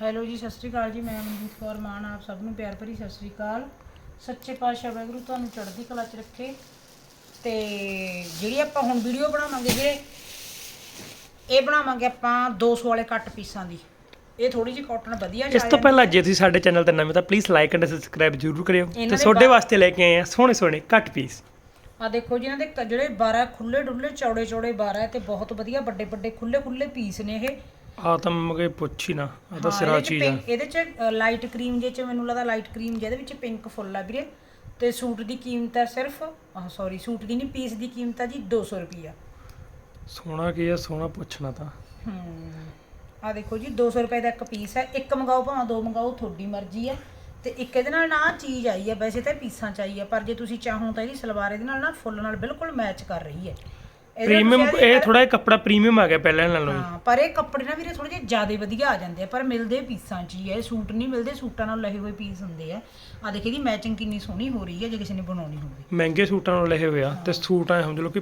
Hello ਜੀ ਸਤਿ ਸ਼੍ਰੀ ਅਕਾਲ ਜੀ ਮੈਂ ਮਨਜੀਤ ਕੌਰ ਮਾਨ ਆਪ ਸਭ ਨੂੰ ਪਿਆਰ ਭਰੀ ਸਤਿ ਸ਼੍ਰੀ ਅਕਾਲ। ਸੱਚੇ ਪਾਤਸ਼ਾਹ ਵਾਹਿਗੁਰੂ ਤੁਹਾਨੂੰ ਚੜ੍ਹਦੀ ਕਲਾ 'ਚ ਰੱਖੇ। ਤੇ ਜਿਹੜੀ ਆਪਾਂ ਹੁਣ ਵੀਡੀਓ ਬਣਾਵਾਂਗੇ ਵੀਰੇ ਇਹ ਬਣਾਵਾਂਗੇ ਆਪਾਂ 200 ਵਾਲੇ ਕੱਟ ਪੀਸਾਂ ਦੀ। ਇਹ ਥੋੜੀ ਜਿਹੀ ਕਾਟਨ ਵਧੀਆ ਇਸ ਤੋਂ ਪਹਿਲਾਂ ਜੇ ਤੁਸੀਂ ਸਾਡੇ ਚੈਨਲ ਤੇ ਨਵੇਂ ਤਾਂ ਪਲੀਜ਼ ਲਾਈਕ ਐਂਡ ਸਬਸਕ੍ਰਾਈਬ ਜ਼ਰੂਰ ਕਰਿਓ। ਤੇ ਤੁਹਾਡੇ ਵਾਸਤੇ ਲੈ ਕੇ ਆਏ ਆ ਸੋਹਣੇ ਸੋਹਣੇ ਕੱਟ ਪੀਸ ਆ ਦੇਖੋ ਜੀ ਇਹਨਾਂ ਦੇ ਜਿਹੜੇ 12 ਖੁੱਲੇ ਡੁੱਲੇ ਚੌੜੇ ਚੌੜੇ 12 ਹੈ ਤੇ ਬਹੁਤ ਵਧੀਆ ਵੱਡੇ ਵੱਡੇ ਖੁੱਲੇ ਖੁੱਲੇ ਪੀਸ ਨੇ ਇਹ। ਆ ਤਾਂ ਮਗੇ ਪੁੱਛ ਹੀ ਨਾ ਆ ਤਾਂ ਹਾਂ, ਸਿਰਾ ਇਹਦੇ 'ਚ ਚੀਜ਼ ਆ। ਪਿੰਕ- ਇਹਦੇ ਚ ਲਾਈਟ ਕਰੀਮ ਜੇ ਚ ਮੈਨੂੰ ਲੱਗਦਾ ਲਾਈਟ ਕਰੀਮ ਜਿਹਦੇ ਵਿੱਚ ਪਿੰਕ ਫੁੱਲ ਆ ਵੀਰੇ ਤੇ ਸੂਟ ਦੀ ਕੀਮਤ ਹੈ ਸਿਰਫ ਆਹ ਸੌਰੀ ਸੂਟ ਦੀ ਨਹੀਂ ਪੀਸ ਦੀ ਕੀਮਤ ਹੈ ਜੀ 200 ਰੁਪਿਆ ਸੋਹਣਾ ਕੀ ਆ ਸੋਹਣਾ ਪੁੱਛਣਾ ਤਾਂ। ਹੂੰ। ਆ ਦੇਖੋ ਜੀ 200 ਰੁਪਏ ਦਾ ਇੱਕ ਪੀਸ ਹੈ ਇੱਕ ਮੰਗਾਓ ਭਾਵੇਂ ਦੋ ਮੰਗਾਓ ਤੁਹਾਡੀ ਮਰਜ਼ੀ ਹੈ ਤੇ ਇੱਕ ਇਹਦੇ ਨਾਲ ਨਾ ਚੀਜ਼ ਆਈ ਹੈ ਵੈਸੇ ਤਾਂ ਇਹ ਪੀਸਾਂ ਚ ਆਈ ਹੈ ਪਰ ਜੇ ਤੁਸੀਂ ਚਾਹੋ ਤਾਂ ਇਹਦੀ ਸਲਵਾਰ ਇਹਦੇ ਨਾਲ ਨਾ ਫੁੱਲ ਨਾਲ ਬਿਲਕੁਲ ਮੈਚ ਕਰ ਰਹੀ ਹੈ ਪ੍ਰੀਮੀਅਮ ਇਹ ਥੋੜਾ ਜਿਹਾ ਕੱਪੜਾ ਪ੍ਰੀਮੀਅਮ ਆ ਗਿਆ ਪਹਿਲਾਂ ਨਾਲੋਂ ਹੀ। ਪਰ ਇਹ ਕੱਪੜੇ ਨਾ ਵੀਰੇ ਥੋੜੇ ਜਿਹੇ ਜ਼ਿਆਦਾ ਵਧੀਆ ਆ ਜਾਂਦੇ ਆ ਪਰ ਮਿਲਦੇ ਪੀਸਾਂ 'ਚ ਹੀ ਇਹ ਸੂਟ ਨਹੀਂ ਮਿਲਦੇ ਸੂਟਾਂ ਨਾਲ ਲਏ ਹੋਏ ਪੀਸ ਹੁੰਦੇ ਆ। ਆ ਦੇਖੀ ਦੀ ਮੈਚਿੰਗ ਕਿੰਨੀ ਸੋਹਣੀ ਹੋ ਰਹੀ ਹੈ ਜੇ ਕਿਸੇ ਨੇ ਬਣਾਉਣੀ ਹੋਵੇ। ਮਹਿੰਗੇ ਸੂਟਾਂ ਨਾਲ ਲਏ ਹੋਏ ਆ ਤੇ ਸੂਟ ਐ ਸਮਝ ਲਓ ਕਿ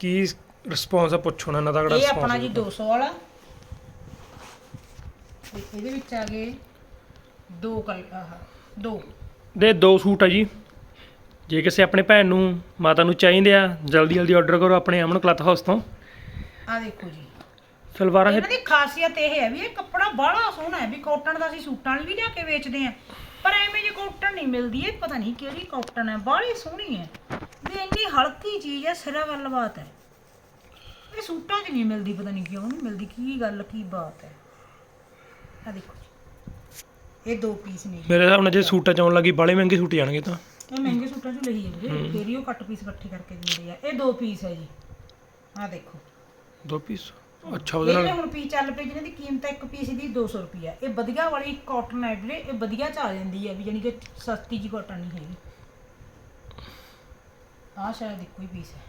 ਕੀ ਰਿਸਪੌਂਸ ਆ ਪੁੱਛੋ ਨਾ ਦਾ ਕਿਹੜਾ ਇਹ ਆਪਣਾ ਜੀ ਰਿਸਪੌਂਸ 200 ਵਾਲਾ। ਤੇ ਇਹਦੇ ਵਿੱਚ ਆ ਗਏ ਦੋ ਕਲ ਆਹ ਦੋ। ਦੇ ਦੋ ਸੂਟ ਆ ਜੀ। ਜੇ ਕਿਸੇ ਆਪਣੇ ਭੈਣ ਨੂੰ ਮਾਤਾ ਨੂੰ ਚਾਹੀਦੇ ਆ ਜਲਦੀ ਜਲਦੀ ਆਰਡਰ ਕਰੋ ਆਪਣੇ ਅਮਨ ਕਲੱਥ ਹਾਊਸ ਤੋਂ। ਆ ਦੇਖੋ ਜੀ। ਸਲਵਾਰਾਂ ਇਹ ਇਹਨਾਂ ਦੀ ਖਾਸੀਅਤ ਇਹ ਹੈ ਵੀ ਇਹ ਕੱਪੜਾ ਬਾਹਲਾ ਸੋਹਣਾ ਹੈ ਵੀ ਕਾਟਨ ਦਾ ਅਸੀਂ ਸੂਟਾਂ ਲਈ ਵੀ ਲਿਆ ਕੇ ਵੇਚਦੇ ਆ ਪਰ ਐਵੇਂ ਜੇ ਕਾਟਨ ਨਹੀਂ ਮਿਲਦੀ ਇਹ ਪਤਾ ਨਹੀਂ ਕਿਹੜੀ ਕਾਟਨ ਹੈ ਬਾਹਲੀ ਸੋਹਣੀ ਹੈ। ਵੀ ਇੰਨੀ ਹਲਕੀ ਚੀਜ਼ ਹੈ ਸਿਰਾ ਗੱਲਬਾਤ ਹੈ। ਇਹ ਸੂਟਾਂ 'ਚ ਨਹੀਂ ਮਿਲਦੀ ਪਤਾ ਨਹੀਂ ਕਿਉਂ ਨਹੀਂ ਮਿਲਦੀ ਕੀ ਗੱਲ ਕੀ ਬਾਤ ਹੈ। ਆ ਦੇਖੋ ਜੀ। ਇਹ ਦੋ ਪੀਸ ਨੇ। ਜੀ। ਮੇਰੇ ਹਿਸਾਬ ਨਾਲ ਜੇ ਸੂਟਾਂ ਚ ਆਉਣ ਲੱਗੀ ਬਾਲੇ ਮਹਿੰਗੇ ਸੂਟ ਜਾਣਗੇ ਤਾਂ। ਇਹ ਮਹਿੰਗੇ ਸੂਟਾਂ 'ਚ ਲਈ ਵੀਰੇ ਫੇਰ ਹੀ ਉਹ ਕੱਟ ਪੀਸ ਇਕੱਠੇ ਕਰਕੇ ਦਿੰਦੇ ਆ। ਇਹ ਦੋ ਪੀਸ ਹੈ ਜੀ। ਆ ਦੇਖੋ। ਦੋ ਪੀਸ ਅੱਛਾ ਉਹਦੇ ਇਹ ਨਾਲ ਜਿਹੜੇ ਹੁਣ ਪੀਸ ਚੱਲ ਪਏ ਜਿਹਨਾਂ ਦੀ ਕੀਮਤ ਹੈ ਇੱਕ ਪੀਸ ਦੀ 200 ਰੁਪਿਆ ਇਹ ਵਧੀਆ ਵਾਲੀ ਕਾਟਨ ਹੈ ਵੀਰੇ ਇਹ ਵਧੀਆ ਚ ਆ ਜਾਂਦੀ ਹੈ ਵੀ ਜਾਨੀ ਕਿ ਸਸਤੀ ਜੀ ਕਾਟਨ ਨਹੀਂ ਹੈਗੀ। ਆਹ ਸ਼ਾਇਦ ਇੱਕੋ ਹੀ ਪੀਸ ਹੈ।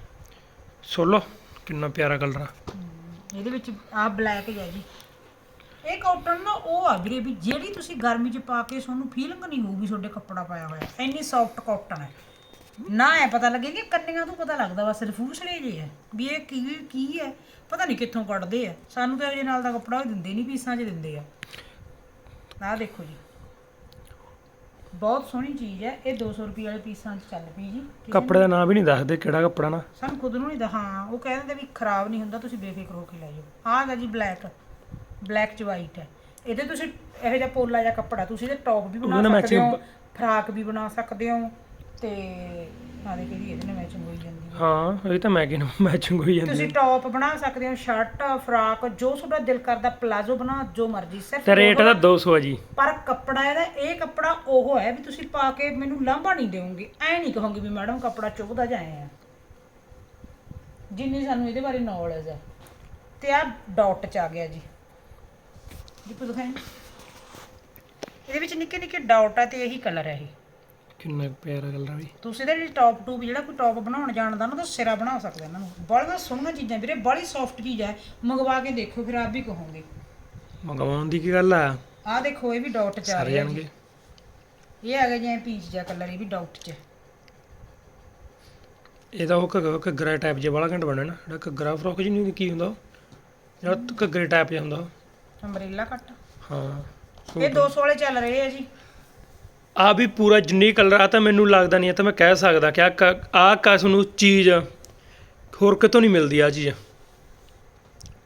ਸੋਲੋ ਕਿੰਨਾ ਪਿਆਰਾ ਕਲਰ ਆ। ਇਹਦੇ ਵਿੱਚ ਆਹ ਬਲੈਕ ਹੈ ਜੀ। ਇਹ ਕਾਟਨ ਨਾ ਉਹ ਆ ਵੀਰੇ ਵੀ ਜਿਹੜੀ ਤੁਸੀਂ ਗਰਮੀ 'ਚ ਪਾ ਕੇ ਤੁਹਾਨੂੰ ਫੀਲਿੰਗ ਨਹੀਂ ਹੋਊਗੀ ਤੁਹਾਡੇ ਕੱਪੜਾ ਪਾਇਆ ਹੋਇਆ। ਇੰਨੀ ਸੌਫਟ ਕਾਟਨ ਹੈ। ਨਾ ਐ ਪਤਾ ਲੱਗੇ ਕਿ ਕੰਨੀਆਂ ਤੋਂ ਪਤਾ ਲੱਗਦਾ ਬਸ ਰਫੂਸਲੇ ਜੇ ਹੈ ਵੀ ਇਹ ਕੀ ਕੀ ਹੈ ਪਤਾ ਨਹੀਂ ਕਿੱਥੋਂ ਕੱਢਦੇ ਆ। ਸਾਨੂੰ ਤਾਂ ਇਹਦੇ ਨਾਲ ਦਾ ਕੱਪੜਾ ਉਹ ਦਿੰਦੇ ਨਹੀਂ ਪੀਸਾਂ 'ਚ ਦਿੰਦੇ ਆ। ਆਹ ਦੇਖੋ ਜੀ। ਬਹੁਤ ਸੋਹਣੀ ਚੀਜ਼ ਹੈ ਇਹ 200 ਰੁਪਏ ਵਾਲੇ ਪੀਸਾਂ 'ਚ ਚੱਲ ਪਈ ਜੀ। ਕੱਪੜੇ ਦਾ ਨਾਮ ਵੀ ਨਹੀਂ ਦੱਸਦੇ ਕਿਹੜਾ ਕੱਪੜਾ ਨਾ। ਸਾਨੂੰ ਖੁਦ ਨੂੰ ਨਹੀਂ ਦਾ ਹਾਂ ਉਹ ਕਹਿੰਦੇ ਵੀ ਖਰਾਬ ਨਹੀਂ ਹੁੰਦਾ ਤੁਸੀਂ ਬੇਫਿਕਰ ਹੋ ਕੇ ਲੈ ਜਾਓ। ਆਹ ਹੈਗਾ ਜੀ ਬਲੈਕ ਬਲੈਕ ਚ ਵਾਈਟ ਹੈ। ਇਹਦੇ ਤੁਸੀਂ ਇਹੋ ਜਿਹਾ ਪੋਲਾ ਜਿਹਾ ਕੱਪੜਾ ਤੁਸੀਂ ਇਹਦੇ ਟੌਪ ਵੀ ਉਹਦੇ ਨਾਲ ਬਣਾ ਸਕਦੇ matching ਹੋ ਫਰਾਕ ਵੀ ਬਣਾ ਸਕਦੇ ਹੋ ਤੇ ਦੇਖੋ ਜੀ ਇਹਦੇ ਨਾਲ ਮੈਚਿੰਗ ਹੋਈ ਜਾਂਦੀ ਹੈ? ਹਾਂ ਇਹ ਤਾਂ ਮੈਂ ਕਿਨੂੰ ਮੈਚਿੰਗ ਹੋਈ ਜਾਂਦੀ ਤੁਸੀਂ ਟੌਪ ਬਣਾ ਸਕਦੇ ਹੋ ਸ਼ਰਟ ਫਰਾਕ ਜੋ ਤੁਹਾਡਾ ਦਿਲ ਕਰਦਾ ਪਲਾਜ਼ੋ ਬਣਾ ਜੋ ਮਰਜ਼ੀ ਸਿਰਫ ਤੇ ਰੇਟ ਦੋ- ਇਹਦਾ 200 ਆ ਜੀ। ਪਰ ਕੱਪੜਾ ਇਹਦਾ ਇਹ ਕੱਪੜਾ ਉਹ ਹੈ ਵੀ ਤੁਸੀਂ ਪਾ ਕੇ ਮੈਨੂੰ ਲਾਂਭਾ ਨਹੀਂ ਦਿਓਗੇ। ਐ ਨਹੀਂ ਕਹੋਗੇ ਵੀ ਮੈਡਮ ਕੱਪੜਾ ਚੁਭਦਾ ਜਾਏ ਆ। ਜਿੰਨੀ ਸਾਨੂੰ ਇਹਦੇ ਬਾਰੇ ਨੌਲੇਜ ਹੈ ਤੇ ਆ ਡਾਟ ਚ ਆ ਗਿਆ ਜੀ। ਦੀਪੂ ਦਿਖਾਈ। ਇਹਦੇ ਵਿੱਚ ਨਿੱਕੇ ਨਿੱਕੇ ਡਾਟ ਆ ਤੇ ਇਹੀ ਕਲਰ ਹੈ ਇਹ। ਕਿੰਨਾ ਪਿਆਰਾ ਕਲਰ ਆ ਵੀ ਤੁਸੀਂ ਇਹਦੇ ਲਈ ਟੌਪ ਟੂਬ ਜਿਹੜਾ ਕੋਈ ਟੌਪ ਬਣਾਉਣ ਜਾਣਦਾ ਨਾ ਤਾਂ ਸਿਰਾ ਬਣਾ ਸਕਦਾ ਇਹਨਾਂ ਨੂੰ। ਬੜੀਆਂ ਸੋਹਣੀਆਂ ਚੀਜ਼ਾਂ ਵੀਰੇ ਬੜੀ ਸੌਫਟ ਚੀਜ਼ ਹੈ ਮੰਗਵਾ ਕੇ ਦੇਖੋ ਫਿਰ ਆਪ ਵੀ ਕਹੋਗੇ। ਮੰਗਵਾਉਣ ਦੀ ਕੀ ਗੱਲ ਆ? ਆਹ ਦੇਖੋ ਇਹ ਵੀ ਡਾਟ ਚ ਆ ਸਾਰੇ ਰਿਹਾ ਜੀ ਜਾਣਗੇ। ਇਹ। ਆ ਗਿਆ ਜਿਵੇਂ ਪੀਚ ਜਿਹਾ ਕਲਰ ਇਹ ਵੀ ਡਾਟ ਚ। ਹੈ। ਇਹਦਾ ਉਹ ਘੱਗਰਾ ਘੱਗਰਾ ਟਾਈਪ ਜਿਹਾ ਵਾਲਾ ਘੰਟ ਬਣਿਆ ਨਾ। ਜਿਹੜਾ ਘੱਗਰਾ ਫਰੋਕ ਜੀ ਨਹੀਂ ਕੀ ਹੁੰਦਾ ਉਹ? ਜਿਹੜਾ ਘੱਗਰੇ ਟਾਈਪ ਜਿਹਾ ਹੁੰਦਾ ਉਹ। ਅੰਬਰੇਲਾ ਕੱਟ ਹਾਂ ਇਹ 200 ਵਾਲੇ ਚੱਲ ਰਹੇ ਆ ਜੀ। ਆ ਵੀ ਪੂਰਾ ਜਿੰਨੀ ਕਲਰ ਆ ਤਾਂ ਮੈਨੂੰ ਲੱਗਦਾ ਨਹੀਂ ਹੈ ਤਾਂ ਮੈਂ ਕਹਿ ਸਕਦਾ ਕਿ ਆ ਆ ਕਸ ਨੂੰ ਚੀਜ਼ ਹੋਰ ਕਿਤੋਂ ਨਹੀਂ ਮਿਲਦੀ ਆ ਚੀਜ਼।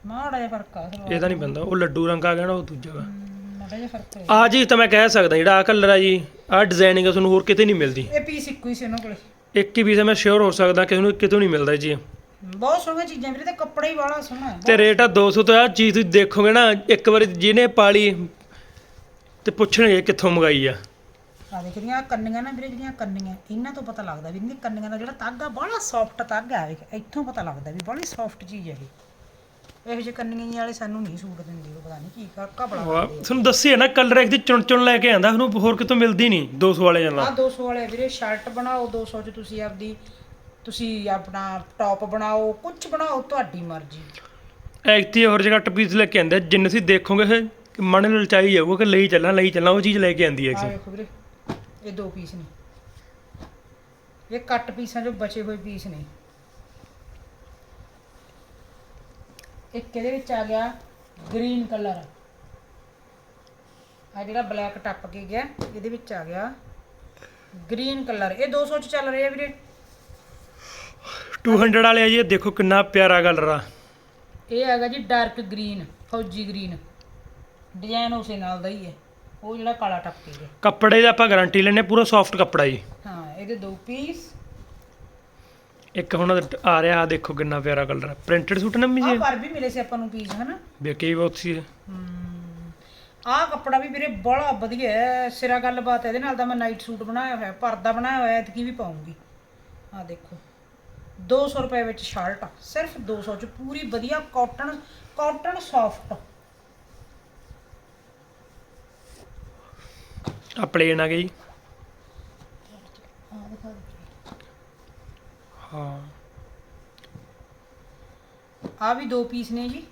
ਮਾੜਾ ਜਿਹਾ ਫ਼ਰਕ ਆ ਸਲਵਾਰ ਇਹਦਾ ਨਹੀਂ ਬੰਦਾ ਉਹ ਲੱਡੂ ਰੰਗ ਆ ਗਿਆ ਨਾ ਉਹ ਦੂਜਾ। ਵਾ ਮਾੜਾ ਜਿਹਾ ਫ਼ਰਕ ਹੈ ਆ ਜੀ ਤਾਂ ਮੈਂ ਕਹਿ ਸਕਦਾ ਜਿਹੜਾ ਆ ਕਲਰ ਆ ਜੀ ਆ ਡਿਜ਼ਾਈਨਿੰਗ ਤੁਹਾਨੂੰ ਹੋਰ ਕਿਤੇ ਨਹੀਂ ਮਿਲਦੀ। ਇਹ ਪੀਸ ਇੱਕੋ ਹੀ ਸੀ ਉਹਨਾਂ ਕੋਲੇ। ਇੱਕ ਹੀ ਪੀਸ ਮੈਂ ਸ਼ੋਰ ਹੋ ਸਕਦਾ ਕਿ ਉਹਨੂੰ ਕਿਤੋਂ ਨਹੀਂ ਮਿਲਦਾ ਜੀ। ਬਹੁਤ ਸੋਹਣੀਆਂ ਚੀਜ਼ਾਂ ਵੀਰੇ ਤੇ ਕੱਪੜਾ ਹੀ ਵਾਲਾ ਸੋਹਣਾ ਹੈ ਤੇ ਰੇਟ ਆ 200 ਤੋਂ ਆ ਚੀਜ਼ ਤੁਸੀਂ ਦੇਖੋਗੇ ਨਾ ਇੱਕ ਵਾਰ ਜਿਹਨੇ ਪਾਲੀ ਤੇ ਪੁੱਛਣਗੇ ਕਿੱਥੋਂ ਮੰਗਾਈ ਆ। ਆ ਦੇਖ ਜਿਹੜੀਆਂ ਕੰਨੀਆਂ ਨਾ ਵੀਰੇ ਜਿਹੜੀਆਂ ਕੰਨੀਆਂ ਇਹਨਾਂ ਤੋਂ ਪਤਾ ਲੱਗਦਾ ਵੀ ਇਹਨਾਂ ਕੰਨੀਆਂ ਦਾ ਜਿਹੜਾ ਤਾਗਾ ਬੜਾ ਸੌਫਟ ਤਾਗਾ ਹੈ ਵੇਖ ਇੱਥੋਂ ਪਤਾ ਲੱਗਦਾ ਵੀ ਬੜੀ ਸੌਫਟ ਚੀਜ਼ ਹੈ ਇਹ। ਇਹੋ ਜਿਹੇ ਕੰਨੀਆਂ ਜਿਹੇ ਵਾਲੇ ਸਾਨੂੰ ਨਹੀਂ ਸੂਟ ਦਿੰਦੇ ਉਹ ਪਤਾ ਨਹੀਂ ਕੀ ਕਪੜਾ ਵਾਹ, ਤੁਹਾਨੂੰ ਦੱਸਿਆ ਨਾ ਕਲਰ ਇੱਕ ਦੀ ਚੁਣ ਚੁਣ ਲੈ ਕੇ ਆਂਦਾ ਉਹਨੂੰ ਹੋਰ ਕਿਤੋਂ ਮਿਲਦੀ ਨਹੀਂ 200 ਵਾਲੇ ਆ ਜਨਾ 200 ਵਾਲੇ ਵੀਰੇ ਸ਼ਰਟ ਬਣਾਓ 200 ਚ ਤੁਸੀਂ ਆਪਦੀ ਤੁਸੀਂ ਆਪਣਾ ਟੌਪ ਬਣਾਓ ਕੁਝ ਬਣਾਓ ਤੁਹਾਡੀ ਮਰਜ਼ੀ। ਐਕਟੀ ਹੋਰ ਜਗ੍ਹਾ ਟਪੀਸ ਲੈ ਕੇ ਆਂਦਾ ਜਿੰਨੇ ਤੁਸੀਂ ਦੇਖੋਗੇ ਇਹ ਕਿ ਮਨ ਲਲਚਾਈ ਜਾਊਗਾ ਕਿ ਲਈ ਚੱਲਾਂ ਲਈ ਚੱਲਾਂ ਉਹ ਚੀਜ਼ ਲੈ ਕੇ ਆਂਦੀ ਹੈ ਆ ਐਕਚੁਅਲੀ ਵੇਖੋ ਵੀਰੇ ਇਹ ਦੋ ਪੀਸ ਨੇ। ਇਹ ਕੱਟ ਪੀਸਾਂ ਚੋਂ ਬਚੇ ਹੋਏ ਪੀਸ ਨੇ। ਇੱਕ ਇਹਦੇ ਵਿੱਚ ਆ ਗਿਆ? ਗ੍ਰੀਨ ਕਲਰ ਆ ਜਿਹੜਾ ਬਲੈਕ ਟੱਪ ਕੇ ਗਿਆ ਇਹਦੇ ਵਿੱਚ ਆ ਗਿਆ। ਗ੍ਰੀਨ ਕਲਰ ਇਹ 200 ਚ ਚੱਲ ਰਿਹਾ ਵੀਰੇ। 200 ਵਾਲੇ ਆ ਜੀ ਇਹ ਦੇਖੋ ਕਿੰਨਾ ਪਿਆਰਾ ਕਲਰ ਆ। ਇਹ ਹੈਗਾ ਜੀ ਡਾਰਕ ਗ੍ਰੀਨ ਫੌਜੀ ਗ੍ਰੀਨ ਡਿਜ਼ਾਈਨ ਉਸੇ ਨਾਲ ਦਾ ਹੀ ਹੈ। ਉਹ ਜਿਹੜਾ ਕਾਲਾ ਟੱਪ ਕੇ ਗਿਆ ਕੱਪੜੇ ਦੀ ਆਪਾਂ ਗਾਰੰਟੀ ਲੈਣੇ ਪੂਰਾ ਸੌਫਟ ਕੱਪੜਾ ਜੀ। ਹਾਂ ਇਹਦੇ ਦੋ ਪੀਸ ਇੱਕ ਹੁਣ ਆ ਰਿਹਾ ਆ ਦੇਖੋ ਕਿੰਨਾ ਪਿਆਰਾ ਕਲਰ ਆ। ਪ੍ਰਿੰਟਡ ਸੂਟ ਨਾ ਮੀ ਆ ਜੀ ਪਰ ਵੀ ਮਿਲੇ ਸੀ ਆਪਾਂ ਨੂੰ ਪੀਸ ਹਨਾ? ਵੇਖੀ ਬਹੁਤ ਸੀ ਆਹ ਕੱਪੜਾ ਵੀ ਵੀਰੇ ਬੜਾ ਵਧੀਆ ਹੈ। ਸਿਰਾ ਗੱਲਬਾਤ ਹੈ ਇਹਦੇ ਨਾਲ ਤਾਂ ਮੈਂ ਨਾਈਟ ਸੂਟ ਬਣਾਇਆ ਹੋਇਆ ਪਰਦਾ ਬਣਾਇਆ ਹੋਇਆ ਐਤਕੀ ਵੀ ਪਾਉਂਗੀ। ਆਹ ਦੇਖੋ। 200 ਰੁਪਏ ਵਿੱਚ ਸ਼ਰਟ ਸਿਰਫ 200 ਚ ਪੂਰੀ ਵਧੀਆ ਕਾਟਨ ਕਾਟਨ ਸੌਫਟ। ਆ ਪਲੇਨ ਆ ਗਈ। ਦਿਖਾ ਦੇ ਹਾਂ। ਆ ਵੀ ਦੋ ਪੀਸ ਨੇ ਜੀ।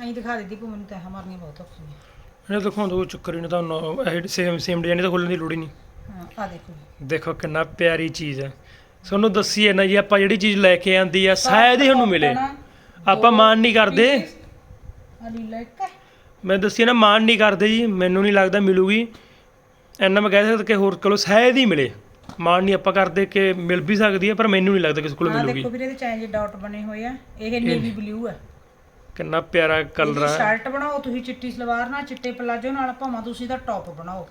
ਐਂ ਦਿਖਾ ਦਿੱਤੀ ਕਿ ਮੈਨੂੰ ਤਾਂ ਹਮਾਰੀਆਂ ਬਹੁਤ ਔਖੀਆਂ। ਇਹ ਦਿਖਾਉਣ ਦਾ ਕੋਈ ਚੱਕਰ ਹੀ ਨਹੀਂ ਤੁਹਾਨੂੰ ਇਹ ਸੇਮ ਸੇਮ ਡਿਜ਼ਾਈਨ ਤਾਂ ਖੋਲਣ ਦੀ ਲੋੜ ਹੀ ਨਹੀਂ। ਹਾਂ ਆ ਦੇਖੋ ਦੇਖੋ ਕਿੰਨਾ ਪਿਆਰੀ ਚੀਜ਼ ਹੈ। ਤੁਹਾਨੂੰ ਦੱਸੀਏ ਨਾ ਜੀ ਆਪਾਂ ਜਿਹੜੀ ਚੀਜ਼ ਲੈ ਕੇ ਆਂਦੀ ਆ ਸ਼ਾਇਦ ਹੀ ਤੁਹਾਨੂੰ ਮਿਲੇ। ਆਪਾਂ ਮਾਣ ਨਹੀਂ ਕਰਦੇ। ਅਲੀ ਲੈਕ ਮੈਂ ਦੱਸੀ ਨਾ ਮਾਣ ਨਹੀਂ ਕਰਦੇ ਜੀ ਮੈਨੂੰ ਨਹੀਂ ਲੱਗਦਾ ਮਿਲੂਗੀ। ਇੰਨਾ ਮੈਂ ਕਹਿ ਸਕਦਾ ਕਿ ਹੋਰ ਕੋਲੋਂ ਸ਼ਾਇਦ ਹੀ ਮਿਲੇ। ਮਾਣ ਨਹੀਂ ਆਪਾਂ ਕਰਦੇ ਕਿ ਮਿਲ ਵੀ ਸਕਦੀ ਹੈ ਪਰ ਮੈਨੂੰ ਨਹੀਂ ਲੱਗਦਾ ਕਿਸੇ ਕੋਲੋਂ ਆ ਮਿਲੂਗੀ। ਦੇਖੋ ਵੀਰੇ ਇਹਦੇ ਚੈਂਜ ਡਾਟ ਬਣੇ ਹੋਏ ਆ ਇਹ ਨੇਵੀ ਬਲੂ ਆ। ਕਿੰਨਾ ਪਿਆਰਾ ਕਲਰ ਇਹਦੀ ਆ। ਸ਼ਰਟ ਬਣਾਓ ਤੁਸੀਂ ਚਿੱਟੀ ਸਲਵਾਰ ਨਾਲ ਚਿੱਟੇ ਪਲਾਜੋ ਨਾਲ ਭਾਵੇਂ ਤੁਸੀਂ ਦਾ ਟੌਪ ਬਣਾਓ।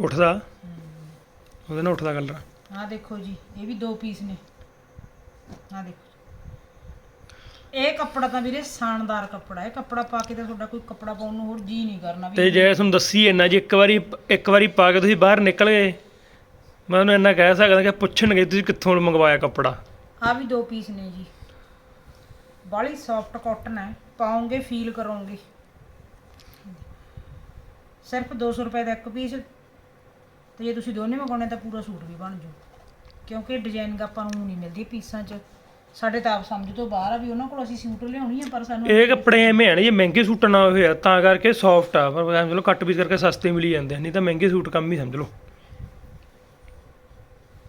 ਉੱਠਦਾ। ਉਹਦੇ ਨਾਲ ਉੱਠਦਾ ਕਲਰ ਆਹ ਦੇਖੋ ਜੀ ਇਹ ਵੀ ਦੋ ਪੀਸ ਨੇ। ਆਹ ਦੇਖੋ ਇਹ ਕੱਪੜਾ ਤਾਂ ਵੀਰੇ ਸ਼ਾਨਦਾਰ ਕੱਪੜਾ ਹੈ ਕੱਪੜਾ ਪਾ ਕੇ ਤਾਂ ਤੁਹਾਡਾ ਕੋਈ ਕੱਪੜਾ ਪਾਉਣ ਨੂੰ ਹੋਰ ਜੀ ਨਹੀਂ ਕਰਨਾ ਵੀ। ਤੇ ਜੇ ਤੁਹਾਨੂੰ ਦੱਸੀ ਇੰਨਾ ਜੀ ਇੱਕ ਵਾਰੀ ਇੱਕ ਵਾਰੀ ਪਾ ਕੇ ਤੁਸੀਂ ਬਾਹਰ ਨਿਕਲ ਗਏ। ਮੈਂ ਉਹਨੂੰ ਇੰਨਾ ਕਹਿ ਸਕਦਾ ਕਿ ਪੁੱਛਣਗੇ ਤੁਸੀਂ ਕਿੱਥੋਂ ਮੰਗਵਾਇਆ ਕੱਪੜਾ। ਆ ਵੀ ਦੋ ਪੀਸ ਨੇ ਜੀ। ਬਾਲੀ ਸੌਫਟ ਕਾਟਨ ਹੈ ਪਾਉਂਗੇ ਫੀਲ ਕਰੋਗੇ। ਸਿਰਫ 200 ਰੁਪਏ ਦਾ ਇੱਕ ਪੀਸ ਤੇ ਜੇ ਤੁਸੀਂ ਦੋਨੇ ਮੰਗਾਉਣੇ ਤਾਂ ਪੂਰਾ ਸੂਟ ਵੀ ਬਣ ਜੂ ਕਿਉਂਕਿ ਡਿਜ਼ਾਈਨਿੰਗ ਆਪਾਂ ਨੂੰ ਨਹੀਂ ਮਿਲਦੀ ਪੀਸਾਂ 'ਚ। ਸਾਡੇ ਤਾਂ ਆਪ ਸਮਝ ਤੋਂ ਬਾਹਰ ਆ ਵੀ ਉਹਨਾਂ ਕੋਲ ਅਸੀਂ ਸੂਟ ਲਿਆਉਣੀ ਆ ਪਰ ਸਾਨੂੰ ਇਹ ਕੱਪੜੇ ਐਵੇਂ ਆ ਨਾ ਜੇ ਮਹਿੰਗੇ ਸੂਟ ਨਾ ਹੋਏ ਆ ਤਾਂ ਕਰਕੇ ਸੌਫਟ ਆ। ਪਰ ਸਮਝ ਲਓ ਕੱਟ ਪੀਸ ਕਰਕੇ ਸਸਤੇ ਮਿਲੀ ਜਾਂਦੇ ਆ ਨਹੀਂ ਤਾਂ ਮਹਿੰਗੇ ਸੂਟ ਕੰਮ ਹੀ ਸਮਝ ਲਓ।